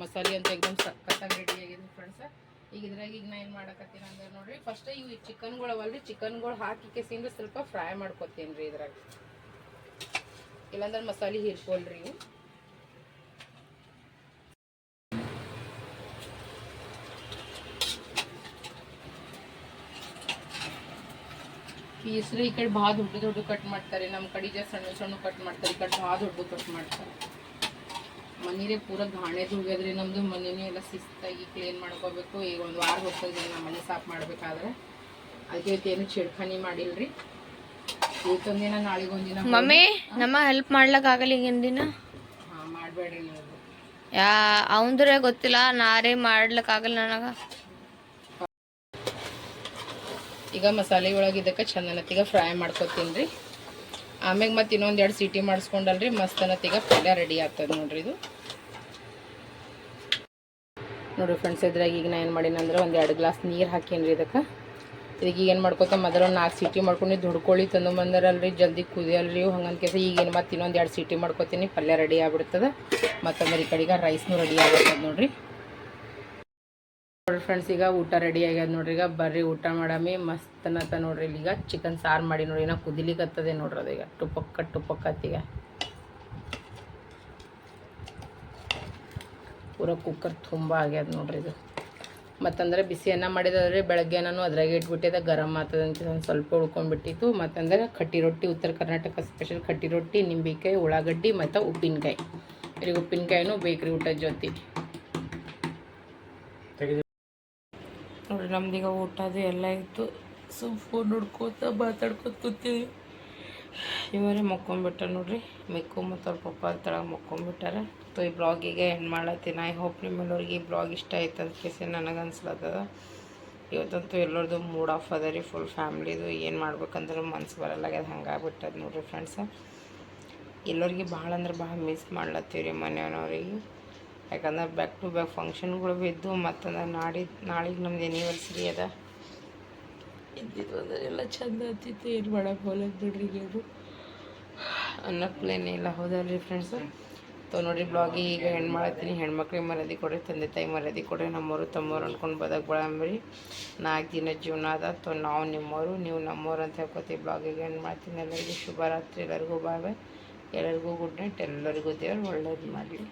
ಮಸಾಲೆ ಅಂತ ಎಕ್ದಮ್ ಸಖತ್ತಾಗಿ ರೆಡಿ ಆಗಿದೆ ಫ್ರೆಂಡ್ಸ್ ಈಗ ಇದ್ರಾಗ ಈಗ ನಾ ಏನು ಮಾಡಕತ್ತೀನಿ ಅಂದ್ರೆ ನೋಡ್ರಿ ಫಸ್ಟ್ ಇವು ಚಿಕನ್ಗಳು ಅವಲ್ರಿ ಚಿಕನ್ಗಳು ಹಾಕಿ ಕೆಸಿಂದ ಸ್ವಲ್ಪ ಫ್ರೈ ಮಾಡ್ಕೊತೀನಿ ರೀ ಇದ್ರಾಗ. ಇಲ್ಲಾಂದ್ರೆ ಮಸಾಲೆ ಹೀರ್ಕೊಳ್ರಿ. ಇವು ಪೀಸ್ರಿ ಈ ಕಡೆ ಭಾಳ ದೊಡ್ಡ ದೊಡ್ಡ ಕಟ್ ಮಾಡ್ತಾರೆ. ನಮ್ಮ ಕಡೆ ಜಸ್ಟ್ ಸಣ್ಣ ಸಣ್ಣ ಕಟ್ ಮಾಡ್ತಾರೆ. ಈ ಕಡೆ ಭಾಳ ದೊಡ್ಡ ಕಟ್ ಮಾಡ್ತಾರೆ. ಮನೀರೇ ಪೂರ ಗಾಣೆದು ಹೋಗ್ಯದ್ರಿ ನಮ್ದು ಮನೇನೆ ಎಲ್ಲ ಶಿಸ್ತಾಗಿ ಕ್ಲೀನ್ ಮಾಡ್ಕೋಬೇಕು. ಈಗ ಒಂದು ವಾರ ಹೋಗ್ತದೆ ನಮ್ಮ ಮನೆ ಸಾಫ್ ಮಾಡಬೇಕಾದ್ರೆ. ಅದಕ್ಕೆ ಏನು ಚಿಡ್ಖಾನಿ ಮಾಡಿಲ್ರಿ? ಇವತ್ತೊಂದಿನ ನಾಳಿಗೊಂದಿನ ಮಮ್ಮಿ ನಮ್ಮ ಹೆಲ್ಪ್ ಮಾಡ್ಲಕ್ ಆಗಲ್ಲ ಈಗಿನ ದಿನ? ಹಾಂ ಮಾಡಬೇಡ್ರಿ ನೀವು. ಯಾ ಅವಂದ್ರೆ ಗೊತ್ತಿಲ್ಲ ನಾರೇ ಮಾಡ್ಲಕ್ ಆಗಲ್ಲ ನನಗ. ಈಗ ಮಸಾಲೆ ಒಳಗೆ ಇದಕ್ಕೆ ಚಂದನತ್ತೀಗ ಫ್ರೈ ಮಾಡ್ಕೊತೀನಿ ರೀ. ಆಮ್ಯಾಗ ಮತ್ತೆ ಇನ್ನೊಂದು ಎರಡು ಸೀಟಿ ಮಾಡಿಸ್ಕೊಂಡಲ್ರಿ ಅನ್ನತ್ತೀಗ ಪಲ್ಯ ರೆಡಿ ಆಗ್ತದೆ ನೋಡ್ರಿ ಇದು. ನೋಡ್ರಿ ಫ್ರೆಂಡ್ಸ್ ಇದ್ರಾಗ ಈಗ ನಾ ಏನು ಮಾಡೀನಿ ಅಂದ್ರೆ ಒಂದು ಎರಡು ಗ್ಲಾಸ್ ನೀರು ಹಾಕೀನಿ ರೀ ಇದಕ್ಕೆ. ಈಗ ಏನು ಮಾಡ್ಕೊತ ಮೊದಲು ಒಂದು ನಾಲ್ಕು ಸೀಟಿ ಮಾಡ್ಕೊಂಡು ದುಡ್ಕೊಳ್ಳಿ ತಂದು ಬಂದರಲ್ರಿ, ಜಲ್ದಿ ಕುದಿಯಲ್ರಿ ಹಂಗನ್ ಈಗ ಈಗೇನು ಮತ್ತೆ ಇನ್ನೊಂದು ಎರಡು ಸೀಟಿ ಮಾಡ್ಕೊತೀನಿ, ಪಲ್ಯ ರೆಡಿ ಆಗ್ಬಿಡ್ತದೆ. ಮತ್ತೊಂದ್ರೆ ಈ ಕಡೆಗೆ ರೈಸ್ನೂ ರೆಡಿ ಆಗ್ಬಿಡ್ತದೆ ನೋಡ್ರಿ. ನೋಡ್ರಿ ಫ್ರೆಂಡ್ಸ್ ಈಗ ಊಟ ರೆಡಿ ಆಗ್ಯದ ನೋಡ್ರಿ. ಈಗ ಬರ್ರಿ ಊಟ ಮಾಡಮಿ. ಮಸ್ತ್ ಅನ್ನತ್ತ ನೋಡ್ರಿ ಇಲ್ಲಿ. ಈಗ ಚಿಕನ್ ಸಾರು ಮಾಡಿ ನೋಡಿ ನಾ ಕುದಿಲಿಕತ್ತದ ನೋಡ್ರಿ ಅದೀಗ ಟುಪಕ್ಕ ಟುಪಕ್ಕತ್ತೀಗ ಪೂರ ಕುಕ್ಕರ್ ತುಂಬ ಆಗ್ಯದ ನೋಡ್ರಿ ಇದು. ಮತ್ತಂದ್ರೆ ಬಿಸಿ ಅನ್ನ ಮಾಡಿದ್ರೆ ಬೆಳಗ್ಗೆ ನಾನು ಅದ್ರಾಗೆ ಇಟ್ಬಿಟ್ಟಿದ್ದೆ ಗರಂ ಆಗ್ತದೆ ಅಂತ ಒಂದು ಸ್ವಲ್ಪ ಉಳ್ಕೊಂಡ್ಬಿಟ್ಟಿತ್ತು. ಮತ್ತಂದ್ರೆ ಕಟ್ಟಿ ರೊಟ್ಟಿ, ಉತ್ತರ ಕರ್ನಾಟಕ ಸ್ಪೆಷಲ್ ಕಟ್ಟಿ ರೊಟ್ಟಿ, ನಿಂಬಿಕಾಯಿ, ಉಳ್ಳಾಗಡ್ಡಿ ಮತ್ತು ಉಪ್ಪಿನಕಾಯಿ. ಇಲ್ಲಿಗೆ ಉಪ್ಪಿನಕಾಯಿನೂ ಬೇಕ್ರಿ ಊಟದ ಜೊತೆ. ನೋಡ್ರಿ, ನಮ್ದೀಗ ಊಟದು ಎಲ್ಲ ಇತ್ತು ಸೊ ಫೋನ್ ನೋಡ್ಕೋತ ಮಾತಾಡ್ಕೊತ ಕೂತೀವಿ ಇವರೇ ಮಕ್ಕೊಂಬಿಟ್ಟ ನೋಡ್ರಿ. ಮಿಕ್ಕು ಮತ್ತು ಅವ್ರ ಪಪ್ಪ ತಳಗೆ ಮಕ್ಕೊಂಬಿಟ್ಟಾರೆ ಸೊ ಈ ಬ್ಲಾಗಿಗೆ ಎಂಡ್ ಮಾಡತ್ತೀನಿ. ಐ ಹೋಪ್ ನಿಮ್ಮೆಲ್ಲರಿಗೆ ಈ ಬ್ಲಾಗ್ ಇಷ್ಟ ಆಯ್ತು ಅಂತ ಕೇಸಿ ನನಗೆ ಅನ್ಸ್ಲತ್ತದ. ಇವತ್ತಂತೂ ಎಲ್ಲರದು ಮೂಡ್ ಆಫ್ ಅದ ರೀ ಫುಲ್ ಫ್ಯಾಮ್ಲಿದು ಏನು ಮಾಡ್ಬೇಕಂದ್ರೆ ಮನ್ಸು ಬರಲ್ಲಾಗ್ಯದ ಹಂಗಾಗ್ಬಿಟ್ಟದ ನೋಡ್ರಿ ಫ್ರೆಂಡ್ಸ ಎಲ್ಲರಿಗೆ ಭಾಳ ಅಂದ್ರೆ ಭಾಳ ಮಿಸ್ ಮಾಡ್ಲತ್ತೀವಿ ರೀ ಮನೆಯವ್ರಿಗೆ. ಯಾಕಂದ್ರೆ ಬ್ಯಾಕ್ ಟು ಬ್ಯಾಕ್ ಫಂಕ್ಷನ್ಗಳು ಬಿದ್ದು ಮತ್ತಂದ್ರೆ ನಾಡಿ ನಾಳೆಗೆ ನಮ್ದು ಎನಿವರ್ಸರಿ ಅದ. ಇದ್ದಿದ್ದು ಎಲ್ಲ ಚಂದ ಆಗ್ತಿತ್ತು, ಏನು ಮಾಡೋಕೆ ಹೋಲಕ್ ಬಿಡ್ರಿ ಅನ್ನೋ ಪ್ಲೇನ್ ಇಲ್ಲ, ಹೌದಲ್ರಿ ಫ್ರೆಂಡ್ಸು ತೊ ನೋಡಿ ಬ್ಲಾಗಿ ಈಗ ಹೆಣ್ಣು ಮಾಡತ್ತೀನಿ ಹೆಣ್ಮಕ್ಳಿಗೆ ಮರ್ಯಾದೆ ಕೊಡ್ರಿ, ತಂದೆ ತಾಯಿ ಮರ್ಯಾದೆ ಕೊಡ್ರಿ ನಮ್ಮವರು ತಮ್ಮವ್ರು ಅಂದ್ಕೊಂಡು ಬದಕ್ ಬಳಂಬ್ರಿ ನಾಲ್ಕು ದಿನ ಜೀವನ ಅದ, ತೊ ನಾವು ನಿಮ್ಮವರು ನೀವು ನಮ್ಮವ್ರು ಅಂತ ಹೇಳ್ಕೊತೀವಿ ಬ್ಲಾಗಿಗೆ ಹೆಣ್ಣು ಮಾಡ್ತೀನಿ ಎಲ್ಲರಿಗೂ. ಶುಭರಾತ್ರಿ, ಎಲ್ಲರಿಗೂ ಬಾವೆ ಎಲ್ಲರಿಗೂ ಗುಡ್ ನೈಟ್ ಎಲ್ಲರಿಗೂ ದೇವ್ರು ಒಳ್ಳೇದು ಮಾಡಲಿ.